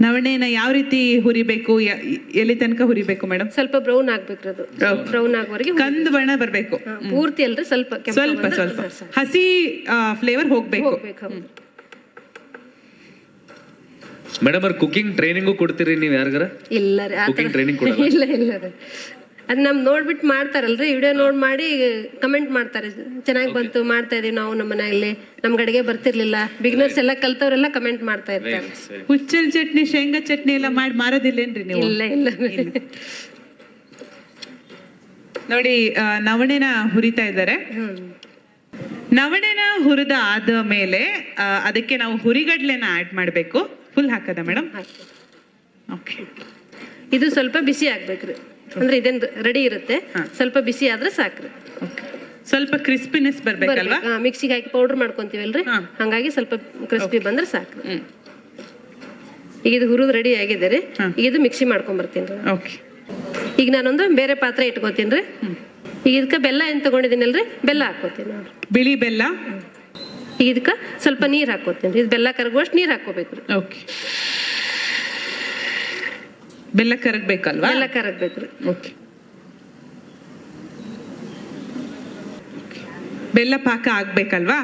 ನವಣೆನ ಯಾವ ರೀತಿ ಹುರಿಬೇಕು ಎಲ್ಲಿ ತನಕ ಹುರಿಬೇಕು ಮೇಡಮ್ ಸ್ವಲ್ಪ ಬ್ರೌನ್ ಆಗ್ಬೇಕು ಅದು. ಬ್ರೌನ್. ಆಗುವವರೆಗೆ ಕಂದು ಬಣ್ಣ ಬರಬೇಕು. ಪೂರ್ತಿ ಅಲ್ರಿ ಸ್ವಲ್ಪ ಸ್ವಲ್ಪ ಸ್ವಲ್ಪ. ಹಸಿ ಫ್ಲೇವರ್ ಹೋಗ್ಬೇಕು. ಮೇಡಮ್ ಅವ್ರ ಕುಕಿಂಗ್ ಟ್ರೈನಿಂಗು ಕೊಡ್ತೀರಿ ನೀವು ಯಾರಿಗಾರ? ಇಲ್ಲ ಥರ- training ಕೊಡಲ್ಲ? ಇಲ್ಲ ಇಲ್ಲ ಅದ್ ನಮ್ ನೋಡ್ಬಿಟ್ಟು ಮಾಡ್ತಾರಲ್ರಿ? ವಿಡಿಯೋ ನೋಡ್ ಮಾಡಿ ಕಮೆಂಟ್ ಮಾಡ್ತಾರೆ. ಚೆನ್ನಾಗಿ ಬಂತು ಮಾಡ್ತಾ ಇದೀವಿ ನಾವು ನಮ್ಮ ಮನೆಯಲ್ಲಿ. ನಮ್ಗೆ ಅಡಿಗೆ ಬರ್ತಿರ್ಲಿಲ್ಲ. ಬಿಗ್ನರ್ಸ್ ಎಲ್ಲ ಕಲ್ತವ್ರೆಲ್ಲ ಕಮೆಂಟ್ ಮಾಡ್ತಾ ಇರ್ತಾರೆ. ಹುಚ್ಚಲ್ ಚಟ್ನಿ ಶೇಂಗಾ ಚಟ್ನಿ ಎಲ್ಲ ಮಾಡಿ ಮಾರೋದಿಲ್ಲೇನ್ರಿ ನೀವು? ಇಲ್ಲ ಇಲ್ಲ. ನೋಡಿ ಆ, ನವಣೆನ ಹುರಿತಾ ಇದ್ದಾರೆ. ನವಣೆನ ಹುರಿದ ಆದ ಮೇಲೆ ಅದಕ್ಕೆ ನಾವು ಹುರಿಗಡ್ಲೆನ ಆಡ್ ಮಾಡಬೇಕು. ಫುಲ್ ಹಾಕದ ಮೇಡಮ್ ಓಕೆ ಇದು ಸ್ವಲ್ಪ ಬಿಸಿ ಆಗ್ಬೇಕ್ರಿ. ಅಂದ್ರೆ ಇದೇನ್ ರೆಡಿ ಇರುತ್ತೆ. ಸ್ವಲ್ಪ ಬಿಸಿ ಆದ್ರೆ ಸಾಕ್ರಿ. ಸ್ವಲ್ಪ ಕ್ರಿಸ್ಪಿನೆಸ್ ಬರ್ಬೇಕಲ್ವಾ? ಮಿಕ್ಸಿಗೆ ಹಾಕಿ ಪೌಡರ್ ಮಾಡ್ಕೊಂತೀವಲ್ರಿ ಹಂಗಾಗಿ ಸ್ವಲ್ಪ ಕ್ರಿಸ್ಪಿ ಬಂದ್ರೆ ಸಾಕ್ರಿ. ಹ್ಮ್. ಈಗ ಇದು ಹುರಿದು ರೆಡಿ ಆಗಿದೆ ರೀ. ಈಗ ಇದು ಮಿಕ್ಸಿ ಮಾಡ್ಕೊಂಡ್ ಬರ್ತೀನಿ ಓಕೆ ಈಗ ನಾನೊಂದು ಬೇರೆ ಪಾತ್ರೆ ಇಟ್ಕೋತೀನಿ ರೀ. ಈಗ ಇದಕ್ಕೆ ಬೆಲ್ಲ ಏನ್ ತಗೊಂಡಿದ್ದೀನಲ್ರಿ ಬೆಲ್ಲ ಹಾಕೋತೀನಿ ನೋಡ್ರಿ. ಬಿಳಿ ಬೆಲ್ಲ? ಈಗ ಇದಕ್ಕೆ ಸ್ವಲ್ಪ ನೀರ್ ಹಾಕೋತೀನಿ ಇದು ಬೆಲ್ಲ ಕರಗುವಷ್ಟು ನೀರ್ ಹಾಕೋಬೇಕ್ರಿ ಓಕೆ ಬೆಲ್ಲ ಕರಗ್ಬೇಕಲ್ವಾ? ಬೆಲ್ಲ ಕರಗ್ಬೇಕ್ರಿ ಓಕೆ ಬೆಲ್ಲ ಪಾಕ ಆಗ್ಬೇಕಲ್ವಾ?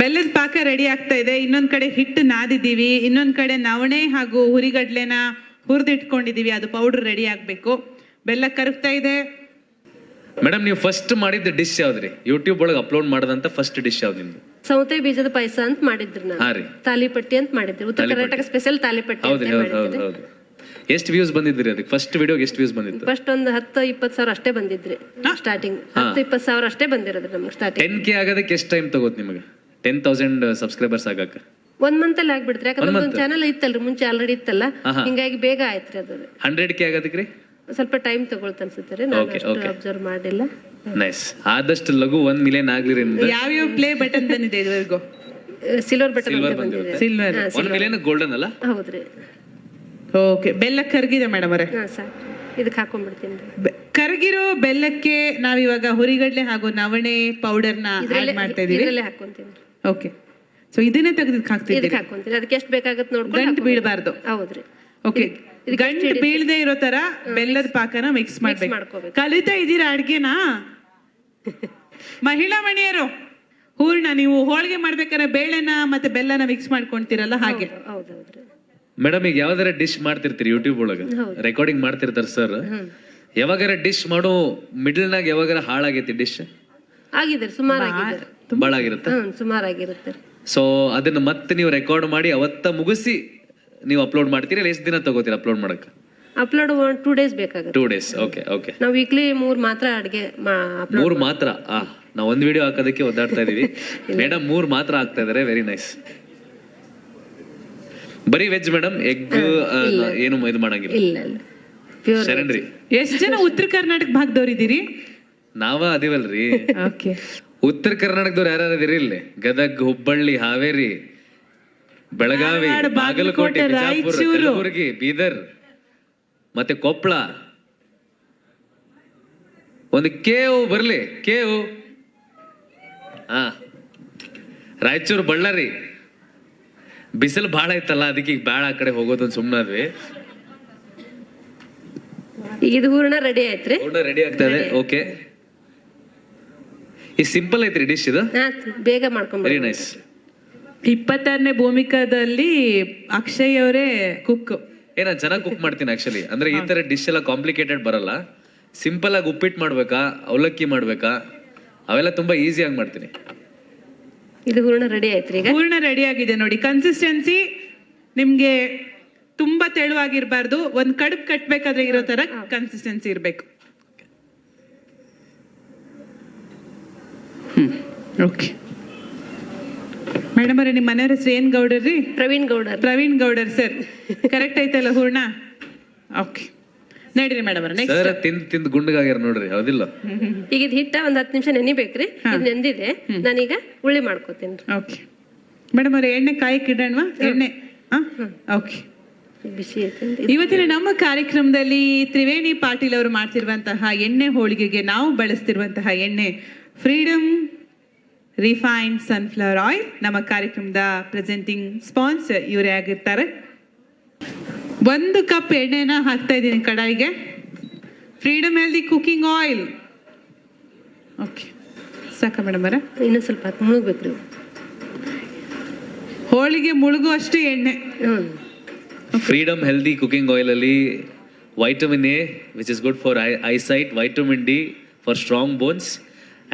ಬೆಲ್ಲದ ಪಾಕ ರೆಡಿ ಆಗ್ತಾ ಇದೆ. ಇನ್ನೊಂದ್ ಕಡೆ ಹಿಟ್ಟು ನಾದಿದೀವಿ ಇನ್ನೊಂದ್ ಕಡೆ ನವಣೆ ಹಾಗೂ ಹುರಿಗಡ್ಲೆನ ಹುರಿದಿಟ್ಕೊಂಡಿದೀವಿ ಅದು ಪೌಡರ್ ರೆಡಿ ಆಗ್ಬೇಕು. ಬೆಲ್ಲ ಕರಗ್ತಾ ಇದೆ. ಮೇಡಮ್ ನೀವು ಫಸ್ಟ್ ಮಾಡಿದ ಡಿಶ್ ಯಾವ್ದ್ರಿ? ಯೂಟ್ಯೂಬ್ ಒಳಗೆ ಅಪ್ಲೋಡ್ ಮಾಡದಂತ ಫಸ್ಟ್ ಡಿಶ್ ಯಾವ್ದು ನಿಮ್ದು? ಸೌತೆ ಬೀಜದ ಪಾಯಸ ಅಂತ ಮಾಡಿದ್ರಿ ತಾಲಿಪಟ್ಟಿ ಅಂತ ಮಾಡಿದ್ರಿ. ಉತ್ತರ ಕರ್ನಾಟಕ ಸ್ಪೆಷಲ್ ತಾಲಿಪಟ್ಟಿ ಹೌದ್ರಿ ಹೌದು ಹೌದು ಹೌದು. ಎಷ್ಟು ವ್ಯೂಸ್ ಬಂದಿದ್ರಿ ಅದಕ್ಕೆ? ಫಸ್ಟ್ ವಿಡಿಯೋಗೆ ಎಷ್ಟು ವ್ಯೂಸ್ ಬಂದಿತ್ತು? ಫಸ್ಟ್ ಒಂದು ಹತ್ತು ಇಪ್ಪತ್ತು ಸಾವಿರ ಅಷ್ಟೇ ಬಂದಿದ್ರಿ ಸ್ಟಾರ್ಟಿಂಗ್ ಹತ್ತು ಇಪ್ಪತ್ತು ಸಾವಿರ ಅಷ್ಟೇ ಬಂದಿರೋದು ನಮ್ಗೆ ಸ್ಟಾರ್ಟಿಂಗ್ ಟೆನ್ ಕೆ ಆಗೋದಕ್ಕೆ ಎಷ್ಟು ಟೈಮ್ ತಗೋತ್ ನಿಮಗೆ? ಟೆನ್ ತೌಸಂಡ್ ಸಬ್ಸ್ಕ್ರೈಬರ್ಸ್ ಆಗಕ್ಕೆ? ಒಂದ್ ಮಂತ್ ಅಲ್ಲಿ ಆಗ್ಬಿಡ್ತ್ರಿ. ಯಾಕಂದ್ರೆ ಒಂದು ಚಾನಲ್ ಇತ್ತಲ್ರಿ ಮುಂಚೆ ಆಲ್ರೆಡಿ ಇತ್ತಲ್ಲ. ಹಿಂಗಾಗಿ ಬೇಗ ಆಯ್ತ್ರಿ ಅದು. ಹಂಡ್ರೆಡ್ ಕೆ ಆಗೋದಕ್ಕೆ ರೀ? ಸ್ವಲ್ಪ ಟೈಮ್ ತಗೊಳ್ತ ಅನ್ಸುತ್ತೆ ರೀ. ನಾನು ಅಷ್ಟು ಅಬ್ಸರ್ವ್ ಮಾಡಿಲ್ಲ. ನೈಸ್ ಆದಷ್ಟು ಲಘು ಒಂದ್ ಮಿಲಿಯನ್ ಆಗ್ಲಿ ಯಾವ ನಿಮ್ದು. ಯಾವ್ಯಾವ ಪ್ಲೇ ಬಟನ್ ಬಂದಿದೆ ಇದುವರೆಗೂ? ಸಿಲ್ವರ್ ಬಟನ್ Silver ಬಂದಿದೆ. ಸಿಲ್ವರ್ ಒಂದ್ ಮಿಲಿಯನ್ ಗೋಲ್ಡನ್ ಅಲ್ಲ? ಹೌದ್ರಿ. ಓಕೆ ಬೆಲ್ಲ ಕರಗಿದೆ ಮೇಡಮ್ ಅವರೇ. ಹಾ ಸಾಕು ಇದಕ್ಕೆ ಹಾಕೊಂಡ್ಬಿಡ್ತೀನಿ. ರೀ ಬೆ- ಕರಗಿರೋ ಬೆಲ್ಲಕ್ಕೆ ನಾವಿವಾಗ ಹುರಿಗಡ್ಲೆ ಹಾಗೂ ನವಣೆ ಪೌಡರ್ನ ಆಡ್ ಮಾಡ್ತಾ ಇದೀವಿ. ಇದ್ರಲ್ಲೇ ಹಾಕೊಂತೀನಿ. ಓಕೆ ಸೊ ಇದನ್ನೇ ತೆಗೆದಕ್ಕೆ ಹಾಕ್ತಿದ್ದೀವಿ ಇದಕ್ಕೆ ಹಾಕೊಂತೀನಿ. ಅದಕ್ಕೆ ಎಷ್ಟು ಬೇಕಾಗುತ್ತೆ ನೋಡ್ಕೊಂಡು ಗಂಟು ಹಾಕೊಂಡ್ಬಿಡ್ತೀನಿ. ಬೀಳಬಾರ್ದು. ಹೌದ್ರಿ. ಓಕೆ ಗಂಟು ಬೀಳದೆ ಇರೋ ತರ ಬೆಲ್ಲದ ಪಾಕನ ಮಿಕ್ಸ್ ಮಾಡ್ಬೇಕು. ಮಾಡ್ಕೋಬೇಕು. ಕಲಿತಾ ಇದ್ದೀರಾ ಅಡ್ಗೆನಾ? ಮಹಿಳಾ ಮಣಿಯರು ಹೂರ್ಣ ನೀವು ಹೋಳಿಗೆ ಮಾಡ್ಬೇಕಾದ್ರೆ ಬೇಳೆನ ಮತ್ತೆ ಬೆಲ್ಲನ ಮಿಕ್ಸ್ ಮಾಡ್ಕೊಂತೀರಲ್ಲ ಹಾಗೆ. ಹೌದೌದ್ರಿ ಮೇಡಮ್ ಈಗ ಯಾವ್ದಾರ ಡಿಶ್ ಮಾಡ್ತಿರ್ತೀರಿ ಯೂಟ್ಯೂಬ್ ಒಳಗ? ರೆಕಾರ್ಡಿಂಗ್ ಮಾಡ್ತಿರ್ತಾರ ಸರ್ ಯಾವಾಗಾರ ಡಿಶ್ ಮಾಡೋ ಮಿಡಲ್ನಾಗ ಯಾವಾಗಾರ ಹಾಳಾಗೈತಿ ಡಿಶ್ ಆಗಿದೆ ಸುಮಾರು ಆಗಿದೆ. ಭಾಳ ಆಗಿರುತ್ತೆ ಹ್ಮ್ ಸೊ ಅದನ್ನ ಮತ್ತೆ ನೀವು ರೆಕಾರ್ಡ್ ಮಾಡಿ ಅವತ್ತ ಮುಗಿಸಿ ನೀವು ಅಪ್ಲೋಡ್ ಮಾಡ್ತೀರಿ ಇಲ್ಲ ಎಷ್ಟು ದಿನ ತಗೋತೀರಿ ಅಪ್ಲೋಡ್ ಮಾಡಕ್ಕೆ ಅಪ್ಲೋಡ್ ಒನ್ ಟೂ ಡೇಸ್ ಬೇಕಾಗುತ್ತೆ. ಟೂ ಡೇಸ್ ಓಕೆ ಓಕೆ ನಾವು ವೀಕ್ಲಿ ಮೂರ್ ಮಾತ್ರ ಅಡ್ಗೆ ಅಪ್ಲೋಡ್ ಮೂರ್ ಮಾತ್ರ? ಆ ನಾವು ಒಂದ್ ವಿಡಿಯೋ ಹಾಕೋದಕ್ಕೆ ಒದ್ದಾಡ್ತಾ ಇದೀವಿ. ಮೇಡಮ್ ಮೂರ್ ಮಾತ್ರ ಆಗ್ತಾ ಇದಾರೆ ವೆರಿ ನೈಸ್ ಬರೀ ವೆಜ್ ಮೇಡಮ್ ಎಗ್ ಏನು ಇದು ಮಾಡಂಗಿಲ್ಲ. ಇಲ್ಲ ಇಲ್ಲ. ಪ್ಯೂರ್ ಶರಣ್ರಿ ಎಷ್ಟ್ ಜನ ಉತ್ತರ ಕರ್ನಾಟಕ ಭಾಗದವ್ರು ಇದೀರಿ? ನಾವ ಅದಿವಲ್ರಿ. ಓಕೆ. ಉತ್ತರ ಕರ್ನಾಟಕದವ್ರು ಯಾರು ಇದೀರಿ ಇಲ್ಲಿ? ಗದಗ್ ಹುಬ್ಬಳ್ಳಿ ಹಾವೇರಿ ಬೆಳಗಾವಿ ಧಾರವಾಡ, ಬಾಗಲಕೋಟೆ ಬಾಗಲಕೋಟೆ, ಬಿಜಾಪುರ ರಾಯಚೂರು. ಕಲಬುರಗಿ ಬೀದರ್ ಮತ್ತೆ ಕೊಪ್ಪಳ ಒಂದು ಕೇವು ಬರ್ಲಿ ಕೇವು ಹಾ ರಾಯಚೂರು ಬಳ್ಳಾರಿ. ಬಿಸಿಲು ಭಾಳ ಇತ್ತಲ್ಲ ಅದಕ್ಕೆ ಈಗ ಬ್ಯಾಳ ಆ ಕಡೆ ಹೋಗೋದು ಸುಮ್ಮನಾದ್ವಿ ಈಗ ಇದು ಹೂರ್ಣ ರೆಡಿ ಆಯ್ತ್ರಿ? ಹೂರ್ಣ ರೆಡಿ ಆಗ್ತಾ ಇದೆ ಓಕೆ ಈ ಸಿಂಪಲ್ ಐತ್ರಿ ಡಿಶ್ ಇದು. ಹಾ ಬೇಗ ಮಾಡ್ಕೊಂಡ್ ವೆರಿ ನೈಸ್ ಇಪ್ಪತ್ತಾರನೇ ಭೂಮಿಕಾದಲ್ಲಿ ಅಕ್ಷಯ್ ಅವರೇ ಕುಕ್ ಏನ ನಾನು ಚೆನ್ನಾಗಿ ಕುಕ್ ಮಾಡ್ತೀನಿ ಆಕ್ಚುಲಿ ಅಂದ್ರೆ ಈ ತರ ಡಿಶ್ ಎಲ್ಲ ಕಾಂಪ್ಲಿಕೇಟೆಡ್ ಬರಲ್ಲ. ಸಿಂಪಲ್ ಆಗಿ ಉಪ್ಪಿಟ್ಟು ಮಾಡ್ಬೇಕಾ ಅವಲಕ್ಕಿ ಮಾಡ್ಬೇಕಾ ಅವೆಲ್ಲ ತುಂಬಾ ಈಸಿಯಾಗಿ ಮಾಡ್ತೀನಿ. ಇದು ಹೂರ್ಣ ರೆಡಿ ಆಯ್ತು ಈಗ? ಪೂರ್ಣ ರೆಡಿ ಆಗಿದೆ ನೋಡಿ. ಕನ್ಸಿಸ್ಟೆನ್ಸಿ ನಿಮ್ಗೆ ತುಂಬಾ ತೆಳುವಾಗಿರ್ಬಾರ್ದು. ಒಂದ್ ಕಡುಬು ಕಟ್ಬೇಕಾದ್ರೆ ಇರೋ ತರ ಕನ್ಸಿಸ್ಟೆನ್ಸಿ ಇರ್ಬೇಕು. ಓಕೆ ಮೇಡಮ್ ಅವ್ರೆ ನಿಮ್ಮ ಮನೆಯವ್ರ ಹೆಸರು ಏನ್ ಗೌಡರ್ರಿ ಪ್ರವೀಣ್ ಗೌಡರ್. ಪ್ರವೀಣ್ ಗೌಡರ್ ಸರ್. ಕರೆಕ್ಟ್ ಐತಲ್ಲ ಹೂರ್ಣ? ಓಕೆ ನಡೀರಿ ಮೇಡಮ್ ಸರ್ ತಿಂದ್ ತಿಂದ್ ಗುಂಡಗಾಗ್ಯಾರ ನೋಡ್ರಿ ಹೌದಿಲ್ಲ. ಈಗ ಇದು ಹಿಟ್ಟ ಒಂದ್ ಹತ್ತು ನಿಮಿಷ ನೆನಿಬೇಕ್ರಿ. ಇದು ನೆಂದಿದೆ. ನಾನೀಗ ಉಳ್ಳಿ ಮಾಡ್ಕೋತೀನಿ ಓಕೆ. ಮೇಡಮ್ ಅವ್ರ ಎಣ್ಣೆ ಕಾಯಿ ಕಿಡಣ್ವಾ? ಎಣ್ಣೆ ಓಕೆ. ಬಿಸಿ ಇವತ್ತಿನ ನಮ್ಮ ಕಾರ್ಯಕ್ರಮದಲ್ಲಿ ತ್ರಿವೇಣಿ ಪಾಟೀಲ್ ಅವರು ಮಾಡ್ತಿರುವಂತಹ ಎಣ್ಣೆ ಹೋಳಿಗೆಗೆ ನಾವು ಬಳಸ್ತಿರುವಂತಹ ಎಣ್ಣೆ ಫ್ರೀಡಮ್ ರಿಫೈನ್ಡ್ ಸನ್ಫ್ಲವರ್ ಆಯಿಲ್ ನಮ್ಮ ಕಾರ್ಯಕ್ರಮದ ಪ್ರೆಸೆಂಟಿಂಗ್ ಸ್ಪಾನ್ಸರ್ ಇವರೇ ಆಗಿರ್ತಾರೆ. ಒಂದು ಕಪ್ ಎಣ್ಣೆನ ಹಾಕ್ತಾ ಇದ್ದೀನಿ ಕಡಾಯಿಗೆ. Freedom healthy cooking oil okay ಸಾಕ ಮೇಡಮ್ ಅವರ? ಇನ್ನೂ ಸ್ವಲ್ಪ ಮುಳುಗ್ಬೇಕು ಹೋಳಿಗೆ ಹೋಳಿಗೆ ಮುಳುಗುವಷ್ಟು ಎಣ್ಣೆ. ಫ್ರೀಡಮ್ ಹೆಲ್ದಿ ಕುಕಿಂಗ್ ಆಯಿಲ್ ಅಲ್ಲಿ vitamin A which is good for eye eyesight vitamin D for strong bones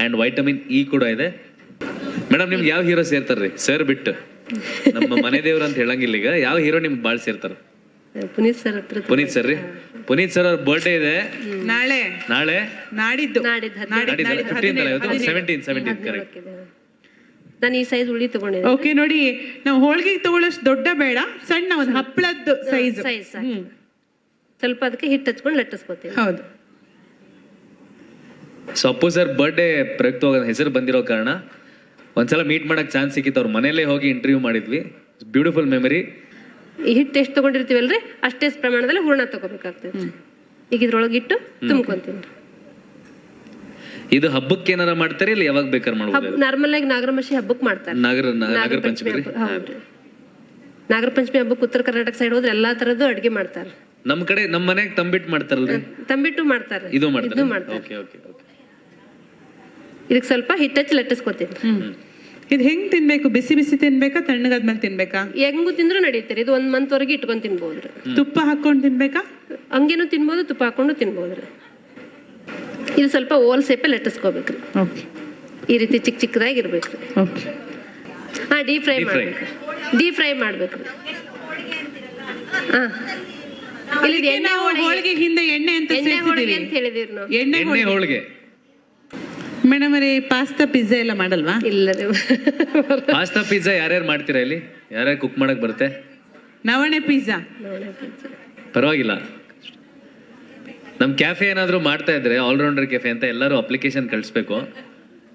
and vitamin E ಕೂಡ ಇದೆ. ಮೇಡಮ್ ನಿಮ್ಗೆ ಯಾವ ಹೀರೋ ಸೇರ್ತಾರ್ರಿ? ಸರ್ ಬಿಟ್ಟು. ನಮ್ಮ ಮನೆ ದೇವ್ರ ಅಂತ ಹೇಳಂಗಿಲ್ಲ ಈಗ. ಯಾವ ಹೀರೋ ನಿಮ್ಗೆ ಭಾಳ ಸೇರ್ತಾರ? ಪುನೀತ್ ಸರ್ ಹತ್ರ ಪುನೀತ್ ಸರ್ ರೀ? ಪುನೀತ್ ಸರ್ ಅವ್ರ ಬರ್ಡೇ ಇದೆ. ನಾಳೆ. ನಾಳೆ? ನಾಡಿದ್ದು. ನಾಡಿದ್ದು ಹದಿನೇಳು. ನಾಡಿದ್ದು ನಾಡಿದ್ದು ಫಿಫ್ಟೀನ್ ಅಲ್ಲ ಇವತ್ತು ಸೆವೆಂಟೀನ್ ಸೆವೆಂಟೀನ್ ಕರೆಕ್ಟ್ ನಾನು ಈ ಸೈಜ್ ಉಳಿ ತಗೊಂಡಿದ್ದೆ ಓಕೆ ನೋಡಿ ನಾವು ಹೋಳಿಗೆ ತಗೊಳ್ಳೋಷ್ಟು ದೊಡ್ಡ ಬೇಡ ಸಣ್ಣ ಒಂದು ಹಪ್ಪಳದ್ದು ಸೈಜ್ ಸೈಜ್ ಸಾಕು. ಸ್ವಲ್ಪ ಅದಕ್ಕೆ ಹಿಟ್ಟು ಹಚ್ಕೊಂಡು ಲಟ್ಟಿಸ್ಕೊತೀನಿ ಹೌದು. ಸೊ ಅಪ್ಪು ಸರ್ ಬರ್ಡೇ ಪ್ರಯುಕ್ತವಾಗ ಹೆಸರು ಬಂದಿರೋ ಕಾರಣ ಒಂದ್ಸಲ ಮೀಟ್ ಮಾಡಕ್ ಚಾನ್ಸ್ ಸಿಕ್ಕಿತ್ತು. ಅವ್ರ ಮನೇಲೆ ಹೋಗಿ ಇಂಟರ್ವ್ಯೂ ಮಾಡಿದ್ವಿ. ಬ್ಯೂಟಿಫುಲ್ ಮೆಮರಿ ಈ ಹಿಟ್ಟು ಎಷ್ಟು ತಗೊಂಡಿರ್ತೀವಲ್ರಿ? ಅಷ್ಟೇ ಪ್ರಮಾಣದಲ್ಲಿ ಹೂರ್ಣ ತಗೋಬೇಕಾಗ್ತದೆ. ಈಗ ಇದ್ರೊಳಗೆ ಇಟ್ಟು ತುಂಬ್ಕೊಂತೀನಿ. ಇದು ಹಬ್ಬಕ್ಕೆ ಏನಾರ ಮಾಡ್ತಾರೆ ಇಲ್ಲ ಯಾವಾಗ ಬೇಕಾದ್ರೆ ಮಾಡ್ಬೋದು? ನಾರ್ಮಲ್ ಆಗಿ ನಾಗರಮಶಿ ಹಬ್ಬಕ್ಕೆ ಮಾಡ್ತಾರೆ. ನಾಗರ ನಾಗರ ಪಂಚಮಿ ನಾಗರ ಪಂಚಮಿ ಹಬ್ಬಕ್ಕೆ ಉತ್ತರ ಕರ್ನಾಟಕ ಸೈಡ್ ಹೋದ್ರೆ ಎಲ್ಲಾ ತರದ್ದು ಅಡಿಗೆ ಮಾಡ್ತಾರೆ. ನಮ್ ಕಡೆ ನಮ್ಮ ಮನೆಗೆ ತಂಬಿಟ್ಟು ಮಾಡ್ತಾರಲ್ರಿ? ತಂಬಿಟ್ಟು ಮಾಡ್ತಾರೆ. ಇದು ಮಾಡ್ತಾರೆ? ಇದು ಮಾಡ್ತಾರೆ. Okay okay okay. ಇದಕ್ಕೆ ಸ್ವಲ್ಪ ಹಿಟ್ಟಚ್ಚಿ ಲಟ್ಟಿಸ್ಕೊತೀನಿ. ಇದು ಹೆಂಗ್ ತಿನ್ಬೇಕು? ಬಿಸಿ ಬಿಸಿ ತಿನ್ಬೇಕಾ ತಣ್ಣಗಾದ್ಮೇಲೆ ತಿನ್ಬೇಕಾ? ಹೆಂಗು ತಿಂದ್ರು ನಡೀತಾರೆ. ಇದು ಒಂದ್ ಮಂತ್ ವರೆಗೆ ಇಟ್ಕೊಂಡ್ ತಿನ್ಬೋದ್ರಿ. ತುಪ್ಪ ಹಾಕೊಂಡು ತಿನ್ಬೇಕಾ? ಹಂಗೇನು ತಿನ್ಬೋದು ತುಪ್ಪ ಹಾಕೊಂಡು ತಿನ್ಬೋದ್ರಿ. ಇದು ಸ್ವಲ್ಪ ಓಲ್ ಸೇಪೆ ಲಟ್ಟಿಸ್ಕೋಬೇಕ್ರಿ. ಓಕೆ. ಈ ರೀತಿ ಚಿಕ್ಕ ಚಿಕ್ಕದಾಗಿ ಇರ್ಬೇಕ್ರಿ. ಓಕೆ. ಹಾ ಡೀಪ್ ಫ್ರೈ ಮಾಡ್ಬೇಕು ಡೀಪ್ ಫ್ರೈ ಮಾಡ್ಬೇಕ್ರಿ. ಹಾ. ಇಲ್ಲಿ ಎಣ್ಣೆ ಹೋಳಿಗೆ. ಹಿಂದೆ ಎಣ್ಣೆ ಅಂತ ಎಣ್ಣೆ ಹೋಳಿಗೆ ಅಂತ ಹೇಳಿದಿರಿ ನಾವು. ಎಣ್ಣೆ ಎಣ್ಣೆ ಹೋಳಿಗೆ. ಮೇಡಮ್ ಅವರೇ ಪಾಸ್ತಾ ಪಿಜ್ಜಾ ಎಲ್ಲ ಮಾಡಲ್ವಾ? ಇಲ್ಲ ಪಾಸ್ತಾ ಪಿಜ್ಜಾ ಯಾರ್ಯಾರು ಮಾಡ್ತೀರಾ ಇಲ್ಲಿ? ಯಾರ್ಯಾರು ಕುಕ್ ಮಾಡಕ್ ಬರುತ್ತೆ? ನವಣೆ ಪಿಜ್ಜಾ ಪರವಾಗಿಲ್ಲ. ನಮ್ಮ ಕ್ಯಾಫೆ ಏನಾದರೂ ಮಾಡ್ತಾ ಇದ್ರೆ ಆಲ್ರೌಂಡರ್ ಕೆಫೆ ಅಂತ ಎಲ್ಲರೂ ಅಪ್ಲಿಕೇಶನ್ ಕಳಿಸ್ಬೇಕು.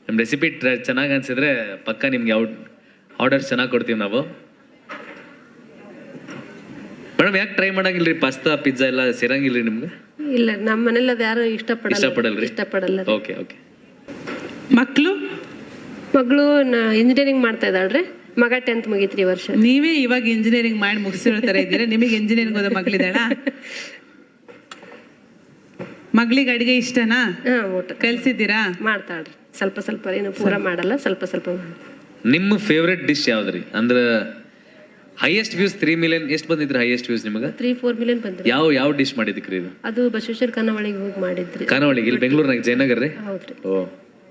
ನಮ್ಮ ರೆಸಿಪಿ ಚೆನ್ನಾಗಿ ಅನ್ಸಿದ್ರೆ ಪಕ್ಕ ನಿಮ್ಗೆ ಔಟ್ ಆರ್ಡರ್ಸ್ ಚೆನ್ನಾಗಿ ಕೊಡ್ತೀವಿ ನಾವು. ಮೇಡಮ್ ಯಾಕೆ ಟ್ರೈ ಮಾಡಂಗಿಲ್ರಿ? ಪಾಸ್ತಾ ಪಿಜ್ಜಾ ಎಲ್ಲ ಸೇರಂಗಿಲ್ರಿ ನಿಮ್ಗೆ? ಇಲ್ಲ ನಮ್ಮ ಮನೇಲಿ ಅದು ಯಾರು ಇಷ್ಟಪಡಲ್ಲ. ಇಷ್ಟಪಡಲ್ರಿ? ಇಷ್ಟಪಡಲ್ಲ. ಓಕೆ ಓಕೆ ಮಕ್ಕಳು ಮಗಳು ಇಂಜಿನಿಯರಿಂಗ್ ಮಾಡ್ತಾ ಇದ್ದಾಳ್ರಿ. ಮಗ ಟೆಂತ್ ಮುಗೀತ್ರಿ ಈ ವರ್ಷ. ನೀವೇ ಇವಾಗ ಇಂಜಿನಿಯರಿಂಗ್ ಮಾಡಿ ಮುಗಿಸಿರೋ ತರ ಇದ್ದೀರಾ? ನಿಮಗೆ ಇಂಜಿನಿಯರಿಂಗ್ ಓದೋ ಮಗಳಿದಾಳ ಮಗಳಿಗೆ ಅಡಿಗೆ ಇಷ್ಟನಾ? ಹಾ ಊಟ. ಕಲ್ಸಿದ್ದೀರಾ? ಮಾಡ್ತಾಳ್ರಿ. ಸ್ವಲ್ಪ ಸ್ವಲ್ಪ ಏನು ಪೂರ ಮಾಡಲ್ಲ ಸ್ವಲ್ಪ ಸ್ವಲ್ಪ ಮಾಡ್ತಾಳೆ. ನಿಮ್ಮ ಫೇವ್ರೆಟ್ ಡಿಶ್ ಯಾವ್ದ್ರಿ? ಅಂದ್ರ ಹೈಯೆಸ್ಟ್ ವ್ಯೂಸ್ ತ್ರೀ ಮಿಲಿಯನ್ ಎಷ್ಟು ಬಂದಿದ್ರಿ ಹೈಯೆಸ್ಟ್ ವ್ಯೂಸ್ ನಿಮಗೆ? ತ್ರೀ ಫೋರ್ ಮಿಲಿಯನ್ ಬಂದ್ರಿ ಯಾವ ಯಾವ ಡಿಶ್ ಮಾಡಿದ್ರಿ ಇದು? ಅದು ಬಸವೇಶ್ವರ ಕನ್ನವಳಿಗೆ ಹೋಗಿ ಮಾಡಿದ್ರಿ. ಖಾನಾವಳಿಗೆ ಇಲ್ಲಿ ಬೆಂಗಳೂರಿನಾಗ ಜಯನಗರ ರೀ ಹೌದ್ರಿ. ಓ.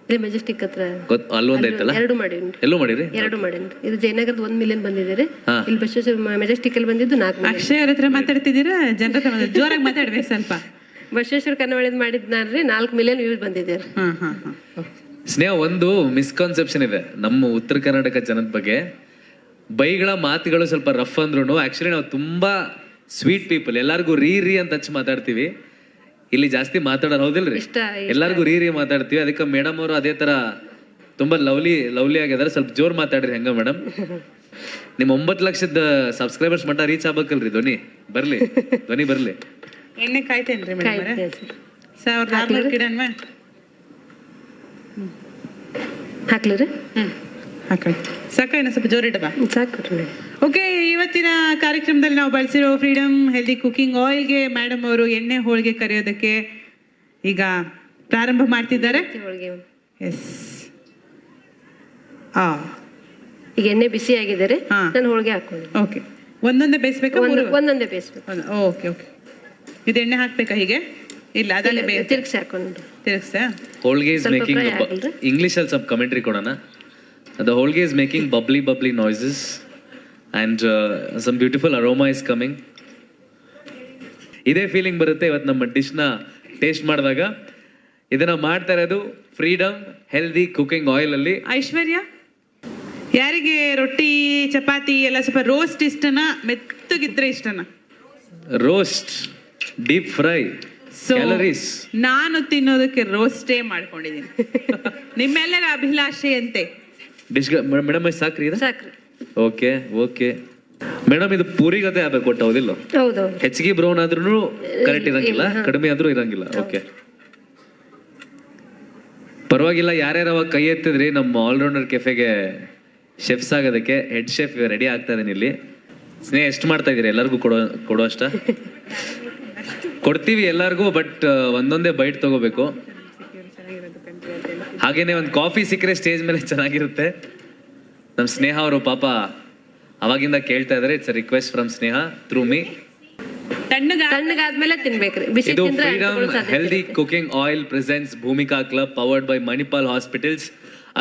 ಇಲ್ಲಿ ಮೆಜೆಸ್ಟಿಕ್ ಹತ್ರ. ಗೊತ್ ಅಲ್ಲೊಂದ್ ಐತಲ್ಲ? ಎರಡು ಮಾಡೀನಿ ಎಲ್ಲೂ ಮಾಡಿರಿ? ಎರಡು ಮಾಡೀನಿ ಇದು ಜಯನಗರದ ಒಂದ್ ಮಿಲಿಯನ್ ಬಂದಿದೆ. ಇಲ್ಲಿ ಬಸವೇಶ್ವರ ಮೆಜೆಸ್ಟಿಕ್ ಅಲ್ಲಿ ಬಂದಿದ್ದು ನಾಲ್ಕು. ಅಕ್ಷಯ್ ಅವ್ರ ಹತ್ರ ಮಾತಾಡ್ತಿದ್ದೀರಾ? ಜನರ ಹತ್ರ ಜೋರಾಗಿ ಮಾತಾಡ್ಬೇಕು ಸ್ವಲ್ಪ. ಬಸವೇಶ್ವರ ಕನ್ನಡ ಮಾಡಿದ್ ನಾನ್ರಿ ನಾಲ್ಕು ಮಿಲಿಯನ್ ವ್ಯೂಸ್ ಬಂದಿದ್ದೀರಿ ಹಾ ಹಾ ಹಾ. ಸ್ನೇಹ ಒಂದು ಮಿಸ್ಕಾನ್ಸೆಪ್ಷನ್ ಇದೆ. ನಮ್ಮ ಉತ್ತರ ಕರ್ನಾಟಕ ಜನದ ಬಗ್ಗೆ. ಬೈಗಳ ಮಾತುಗಳು ಸ್ವಲ್ಪ ರಫ್ ಅಂದ್ರೂ ಆಕ್ಚುಲಿ ನಾವು ತುಂಬಾ ಸ್ವೀಟ್ ಪೀಪಲ್ ಎಲ್ಲರಿಗೂ ರೀ ರೀ ಅಂತ ಹಚ್ಚಿ ಮಾತಾಡ್ತೀವಿ. ಇಲ್ಲಿ ಜಾಸ್ತಿ ಮಾತಾಡೋಣ ಹೌದಿಲ್ರಿ? ಇಷ್ಟ. ಎಲ್ಲರಿಗೂ ರೀ ರೀ ಮಾತಾಡ್ತೀವಿ. ಅದಕ್ಕೆ ಮೇಡಮ್ ಅವರು ಅದೇ ತರ ತುಂಬಾ ಲವ್ಲಿ ಲವ್ಲಿ ಆಗಿದ್ದಾರೆ. ಸ್ವಲ್ಪ ಜೋರ್ ಮಾತಾಡ್ರಿ ಹೆಂಗ ಮೇಡಮ್ ನಿಮ್ ಒಂಬತ್ತು ಲಕ್ಷದ ಸಬ್ಸ್ಕ್ರೈಬರ್ಸ್ ಮಟ್ಟ ರೀಚ್ ಆಗ್ಬೇಕಲ್ರಿ ಧ್ವನಿ. ಬರ್ಲಿ ಧ್ವನಿ ಬರ್ಲಿ. ಎಣ್ಣೆ ಕಾಯ್ತೇನ್ರಿ ಮೇಡಮ್ ಸರ್. ಸಾವಿರದ ಆರ್ನೂರು ಕಿಡನ್ವ? ಹಾಕ್ಲಿ ರೀ ಹ್ಮ್. ಸಾಕ ಇನ್ನು ಸ್ವಲ್ಪ ಜೋರಿಟ್ಟದ ಸಾಕು ಓಕೆ ಇವತ್ತಿನ ಕಾರ್ಯಕ್ರಮದಲ್ಲಿ ನಾವು ಬಳಸಿರೋ ಫ್ರೀಡಮ್ ಹೆಲ್ದಿ ಕುಕಿಂಗ್ ಆಯಿಲ್ಗೆ ಮೇಡಮ್ ಅವರು ಎಣ್ಣೆ ಹೋಳಿಗೆ ಕರೆಯೋದಕ್ಕೆ ಈಗ ಪ್ರಾರಂಭ ಮಾಡ್ತಿದ್ದಾರೆ. ಹೋಳಿಗೆ. ಎಸ್ ಆ. ಈಗ ಎಣ್ಣೆ ಬಿಸಿ ಆಗಿದ್ದಾರೆ. ನಾನು ಹೋಳಿಗೆ ಹಾಕೊಂಡು ಓಕೆ ಒಂದೊಂದೇ ಬೇಯಿಸ್ಬೇಕಾ ಮೂರು ಒಂದೊಂದೇ ಬೇಯಿಸ್ಬೇಕು. ಓಕೆ ಓಕೆ ಇದು ಎಣ್ಣೆ ಹಾಕ್ಬೇಕಾ ಹೀಗೆ? ಇಲ್ಲ ಅದಲ್ಲೇ ತಿರುಗಿಸಿ ತಿರ್ಗಿಸಿ ಹಾಕೊಂಡು ತಿರುಗಿಸ holige is making fry English ಅಲ್ಲಿ ಸ್ವಲ್ಪ ಕಮೆಂಟ್ರಿ ಕೊಡೋಣ. The is making making bubbly bubbly and uh, some beautiful aroma is coming ಇದೇ ಫೀಲಿಂಗ್ ಬರುತ್ತೆ ಇವತ್ತು ನಮ್ಮ ಡಿಶ್ನ ಟೇಸ್ಟ್ ಮಾಡಿದಾಗ ಇದನ್ನ ಮಾಡ್ತಾ ಇರೋದು ಫ್ರೀಡಮ್ ಹೆಲ್ದಿ ಕುಕಿಂಗ್ ಆಯಿಲ್ ಅಲ್ಲಿ. ಐಶ್ವರ್ಯ ಯಾರಿಗೆ ರೊಟ್ಟಿ ಚಪಾತಿ ಎಲ್ಲ ಸ್ವಲ್ಪ ರೋಸ್ಟ್ ಇಷ್ಟನಾ ಮೆತ್ತಗಿದ್ರೆ ಇಷ್ಟನಾ? Roast deep fry so calories ನಾನು ತಿನ್ನೋದಕ್ಕೆ ರೋಸ್ಟೇ ಮಾಡ್ಕೊಂಡಿದ್ದೀನಿ. ನಿಮ್ಮೆಲ್ಲರ ಅಭಿಲಾಷೆ ಅಂತೆ ಡಿಶ್ ಮೇಡಮ್ ಸಾಕ್ರಿ ಇದು? ಸಾಕ್ರಿ. ಓಕೆ ಓಕೆ ಮೇಡಮ್ ಇದು ಪೂರಿ ಗತೆ ಆಗ್ಬೇಕು ಕೊಟ್ಟ ಹೌದಿಲ್ಲ ಹೌದೌದು ಹೆಚ್ಚಿಗೆ ಬ್ರೌನ್ ಆದ್ರೂ ಕರೆಕ್ಟ್ ಇರಂಗಿಲ್ಲ ಕಡಿಮೆ ಆದ್ರೂ ಇರಂಗಿಲ್ಲ. ಓಕೆ ಪರವಾಗಿಲ್ಲ ಯಾರ್ಯಾರು ಅವಾಗ ಕೈ ಎತ್ತಿದ್ರಿ ನಮ್ಮ ಆಲ್ರೌಂಡರ್ ಕೆಫೆಗೆ ಶೆಫ್ಸ್ ಆಗೋದಕ್ಕೆ ಹೆಡ್ ಶೆಫ್ ರೆಡಿ ಆಗ್ತಾ ಇದ್ದೀನಿ ಇಲ್ಲಿ. ಸ್ನೇಹ ಎಷ್ಟು ಮಾಡ್ತಾ ಇದೀರಿ ಎಲ್ಲರಿಗೂ ಕೊಡೋ ಕೊಡೋ ಅಷ್ಟ? ಕೊಡ್ತೀವಿ ಎಲ್ಲರಿಗೂ ಬಟ್ ಒಂದೊಂದೇ ಬೈಟ್ ತಗೋಬೇಕು. ಹಾಗೇನೆ ಒಂದು ಕಾಫಿ ಸಿಕ್ಕರೆ ಸ್ಟೇಜ್ ಮೇಲೆ ಚೆನ್ನಾಗಿರುತ್ತೆ. ನಮ್ಮ ಸ್ನೇಹ ಅವರು ಪಾಪ ಅವಾಗಿಂದ ಕೇಳ್ತಾ ಇದಾರೆ it's request from Sneha through me ತಣ್ಣಗ ತಣ್ಣಗಾದ್ಮೇಲೆ ತಿನ್ಬೇಕ್ರಿ ಬಿಸಿ ಇದು ತಿಂದ್ರೆ ಫ್ರೀಡಮ್ ಅಂಟ್ಕೊಳ್ಳೋ ಸಾಧ್ಯತೆ ಹೆಲ್ದಿ ಇರುತ್ತೆ. Cooking oil presents Bhoomika club powered by Manipal hospitals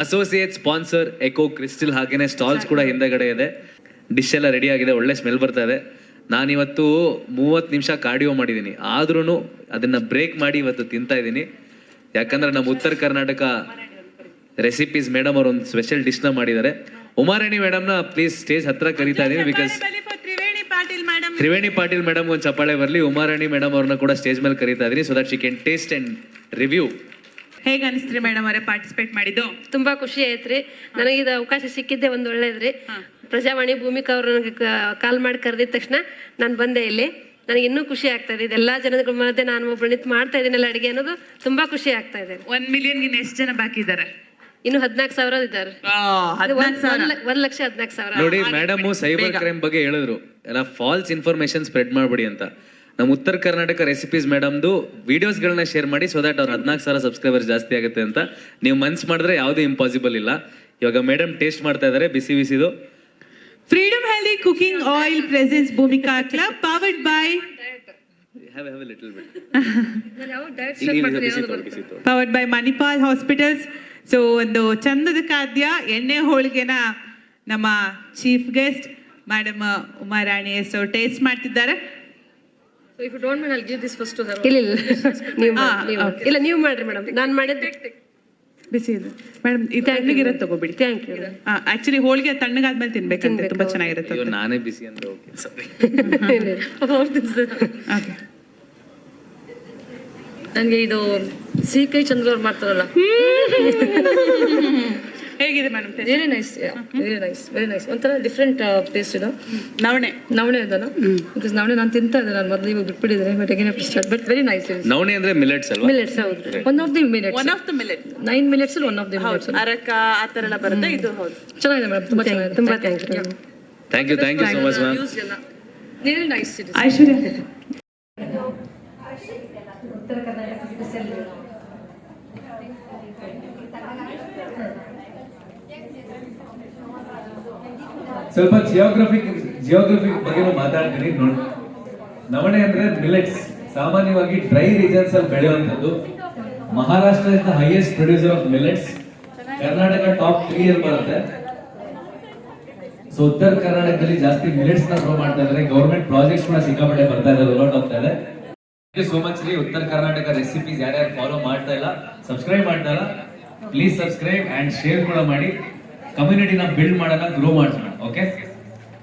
associate sponsor echo crystal ಹಾಗೇನೆ ಸ್ಟಾಲ್ಸ್ ಕೂಡ ಹಿಂದೆಗಡೆ ಇದೆ. ಡಿಶ್ ಎಲ್ಲ ರೆಡಿ ಆಗಿದೆ ಒಳ್ಳೆ ಸ್ಮೆಲ್ ಬರ್ತಾ ಇದೆ. ನಾನಿವತ್ತು ಮೂವತ್ತು ನಿಮಿಷ ಕಾರ್ಡಿಯೋ ಮಾಡಿದ್ದೀನಿ. ಆದ್ರೂ ಅದನ್ನ ಬ್ರೇಕ್ ಮಾಡಿ ಇವತ್ತು ತಿಂತಾ ಇದ್ದೀನಿ. ಯಾಕಂದ್ರೆ ನಮ್ಮ ಉತ್ತರ ಕರ್ನಾಟಕ ರೆಸಿಪೀಸ್ ಮೇಡಮ್ ಅವರು ಒಂದು ಸ್ಪೆಷಲ್ ಡಿಶ್ನ ಮಾಡಿದ್ದಾರೆ. ಉಮಾರಾಣಿ ಮೇಡಮ್ನ ಪ್ಲೀಸ್ ಸ್ಟೇಜ್ ಹತ್ರ ಕರಿತಾ ಇದೀನಿ because Triveni Patil madam Triveni Patil madam ಒಂದು ಚಪ್ಪಾಳೆ ಬರಲಿ ಉಮಾರಾಣಿ ಮೇಡಮ್ ಅವ್ರನ್ನ ಕೂಡ ಸ್ಟೇಜ್ ಮೇಲೆ ಕರೀತಾ ಇದೀನಿ so that she can taste and review ಹೇಗ ಅನಿಸ್ತ್ರಿ ಮೇಡಮ್ ಅವರೇ ಪಾರ್ಟಿಸಿಪೇಟ್ ಮಾಡಿದ್ದು? ತುಂಬಾ ಖುಷಿ ಆಯ್ತ್ರಿ. ನನಗೆ ಇದು ಅವಕಾಶ ಸಿಕ್ಕಿದ್ದೆ ಒಂದು ಒಳ್ಳೇದ್ರಿ. ಪ್ರಜಾವಾಣಿ ಭೂಮಿಕಾ ಅವ್ರು ನನಗೆ ಕಾಲ್ ಮಾಡಿ ಕರೆದಿದ ತಕ್ಷಣ ನಾನು ಬಂದೆ ಇಲ್ಲಿ. ನನಗೆ ಇನ್ನೂ ಖುಷಿ ಆಗ್ತಾ ಇದೆ. ಇದೆಲ್ಲಾ ಜನಗಳ ಮಧ್ಯೆ ನಾನು ಪ್ರಣಿತ್ ಮಾಡ್ತಾ ಇದ್ದೀನಲ್ಲ ಅಡಿಗೆ ಅನ್ನೋದು ತುಂಬಾ ಖುಷಿ ಆಗ್ತಾ ಇದೆ. ಒಂದ್ ಮಿಲಿಯನ್ ಇನ್ನು ಎಷ್ಟು ಜನ ಬಾಕಿ ಇದ್ದಾರೆ ಇನ್ನು ಹದಿನಾಲ್ಕು ಸಾವಿರ ಇದ್ದಾರೆ. ಒಂದ್ ಲಕ್ಷ ಹದಿನಾಲ್ಕು ಸಾವಿರ. ನೋಡಿ ಮೇಡಮ್ ಸೈಬರ್ ಕ್ರೈಮ್ ಬಗ್ಗೆ ಹೇಳಿದ್ರು. ಎಲ್ಲ ಫಾಲ್ಸ್ ಇನ್ಫಾರ್ಮೇಶನ್ ಸ್ಪ್ರೆಡ್ ಮಾಡ್ಬಿಡಿ ಅಂತ. ನಮ್ಮ ಉತ್ತರ ಕರ್ನಾಟಕ ರೆಸಿಪೀಸ್ ಮೇಡಮ್ದು ವಿಡಿಯೋಸ್ಗಳನ್ನ ಶೇರ್ ಮಾಡಿ ಸೊ ದಟ್ ಅವ್ರ ಹದಿನಾಲ್ಕು ಸಾವಿರ ಸಬ್ಸ್ಕ್ರೈಬರ್ಸ್ ಜಾಸ್ತಿ ಆಗುತ್ತೆ ಅಂತ. ನೀವು ಮನ್ಸ್ ಮಾಡಿದ್ರೆ ಯಾವುದೂ ಇಂಪಾಸಿಬಲ್ ಇಲ್ಲ. ಇವಾಗ ಮೇಡಮ್ ಟೇಸ್ಟ್ ಮಾಡ್ತಾ ಇದ್ದಾರೆ ಬಿಸಿ ಬಿಸಿದು. Freedom healthy cooking oil presents Bhoomika club powered by powered by Manipal hospitals so ಒಂದು ಚಂದದ ಖಾದ್ಯ ಎಣ್ಣೆ ಹೋಳಿಗೆನ ನಮ್ಮ chief guest madam Umarani so taste ಮಾಡ್ತಿದ್ದಾರೆ. So if you don't mind, I'll give this first to her. ಇಲ್ಲ ಇಲ್ಲ. ನೀವು ಮಾಡಿ, ನೀವು ಮಾಡಿ. ಇಲ್ಲ ನೀವು ಮಾಡ್ರಿ ಮೇಡಮ್ ನಾನು ಮಾಡಿದ್ದೆ ಬಿಸಿ ಇದೆ. ಮೇಡಮ್ ಈ ತಣ್ಣಗಿರೋದು ತಗೋಬಿಡಿ. ಥ್ಯಾಂಕ್ ಯು ಆಕ್ಚುಲಿ ಹೋಳಿಗೆ ತಣ್ಣಗಾದ್ಮೇಲೆ ತಿನ್ಬೇಕಂದ್ರೆ ತುಂಬಾ ಚೆನ್ನಾಗಿರುತ್ತೆ. ಅಯ್ಯೋ ನಾನೇ ಬಿಸಿ ಅಂದ್ರೆ ಓಕೆ ಸಾರಿ ಓಕೆ. ನನಗೆ ಇದು ಸಿ ಕೈ ಚಂದ್ರ ಅವ್ರು ಮಾಡ್ತಾರಲ್ಲ. ಹೇಗಿದೆ madam very nice very nice very nice ಒಂಥರ ಡಿಫ್ರೆಂಟ್ ಟೇಸ್ಟ್ ಇದು ನವಣೆ ನವಣೆ ಇದಲ್ಲ ಬಿಕಾಸ್ ನವಣೆ ನಾನು ತಿಂತಾ ಇದ್ದೆ ನಾನು ಮೊದಲು ಇವಾಗ ಬಿಟ್ಬಿಟ್ಟಿದ್ದೇನೆ but again start but very nice ನವಣೆ ಅಂದ್ರೆ ಮಿಲೆಟ್ಸ್ ಅಲ್ವಾ ಮಿಲೆಟ್ಸ್ ಹೌದು one of the minutes one of the millet nine minutes one of the millets ಅರಕ ಆ ಥರ ಎಲ್ಲ ಬರುತ್ತೆ ಇದು ಹೌದು ಚೆನ್ನಾಗಿದೆ ಮೇಡಮ್ ತುಂಬಾ ಚೆನ್ನಾಗಿದೆ ತುಂಬಾ thank you thank you thank you so much ma'am very nice Aishwarya ಸ್ವಲ್ಪ ಜಿಯೋಗ್ರಫಿಕ್ ಜಿಯೋಗ್ರಫಿಕ್ ಬಗ್ಗೆ ಮಾತಾಡ್ತೀನಿ ನೋಡಿ. ನವಣೆ ಅಂದ್ರೆ ಮಿಲೆಟ್ಸ್ ಸಾಮಾನ್ಯವಾಗಿ ಡ್ರೈ ರೀಜನ್ಸ್ ಅಲ್ಲಿ ಬೆಳೆಯುವಂಥದ್ದು. Maharashtra is the highest producer of millets Karnataka top three ಅಲ್ಲಿ ಬರುತ್ತೆ. ಸೊ ಉತ್ತರ ಕರ್ನಾಟಕದಲ್ಲಿ ಜಾಸ್ತಿ ಮಿಲೆಟ್ಸ್ನ ಗ್ರೋ ಮಾಡ್ತಾ ಇದ್ದಾರೆ. ಗೌರ್ಮೆಂಟ್ ಪ್ರಾಜೆಕ್ಟ್ಸ್ ಕೂಡ ಸಿಕ್ಕಾಪಟ್ಟೆ ಬರ್ತಾ ಇದೆ ರೋಲ್ ಆಗ್ತಾ ಇದೆ. ಸೋ ಮಚ್ ರೀ. ಉತ್ತರ ಕರ್ನಾಟಕ ರೆಸಿಪೀಸ್ ಯಾರ್ಯಾರು ಫಾಲೋ ಮಾಡ್ತಾ ಇಲ್ಲ ಸಬ್ಸ್ಕ್ರೈಬ್ ಮಾಡ್ತಾ ಇಲ್ಲ ಪ್ಲೀಸ್ ಸಬ್ಸ್ಕ್ರೈಬ್ ಅಂಡ್ ಶೇರ್ ಕೂಡ ಮಾಡಿ. ಕಮ್ಯುನಿಟಿನ ಬಿಲ್ಡ್ ಮಾಡೋಣ ಗ್ರೋ ಮಾಡೋಣ ಓಕೆ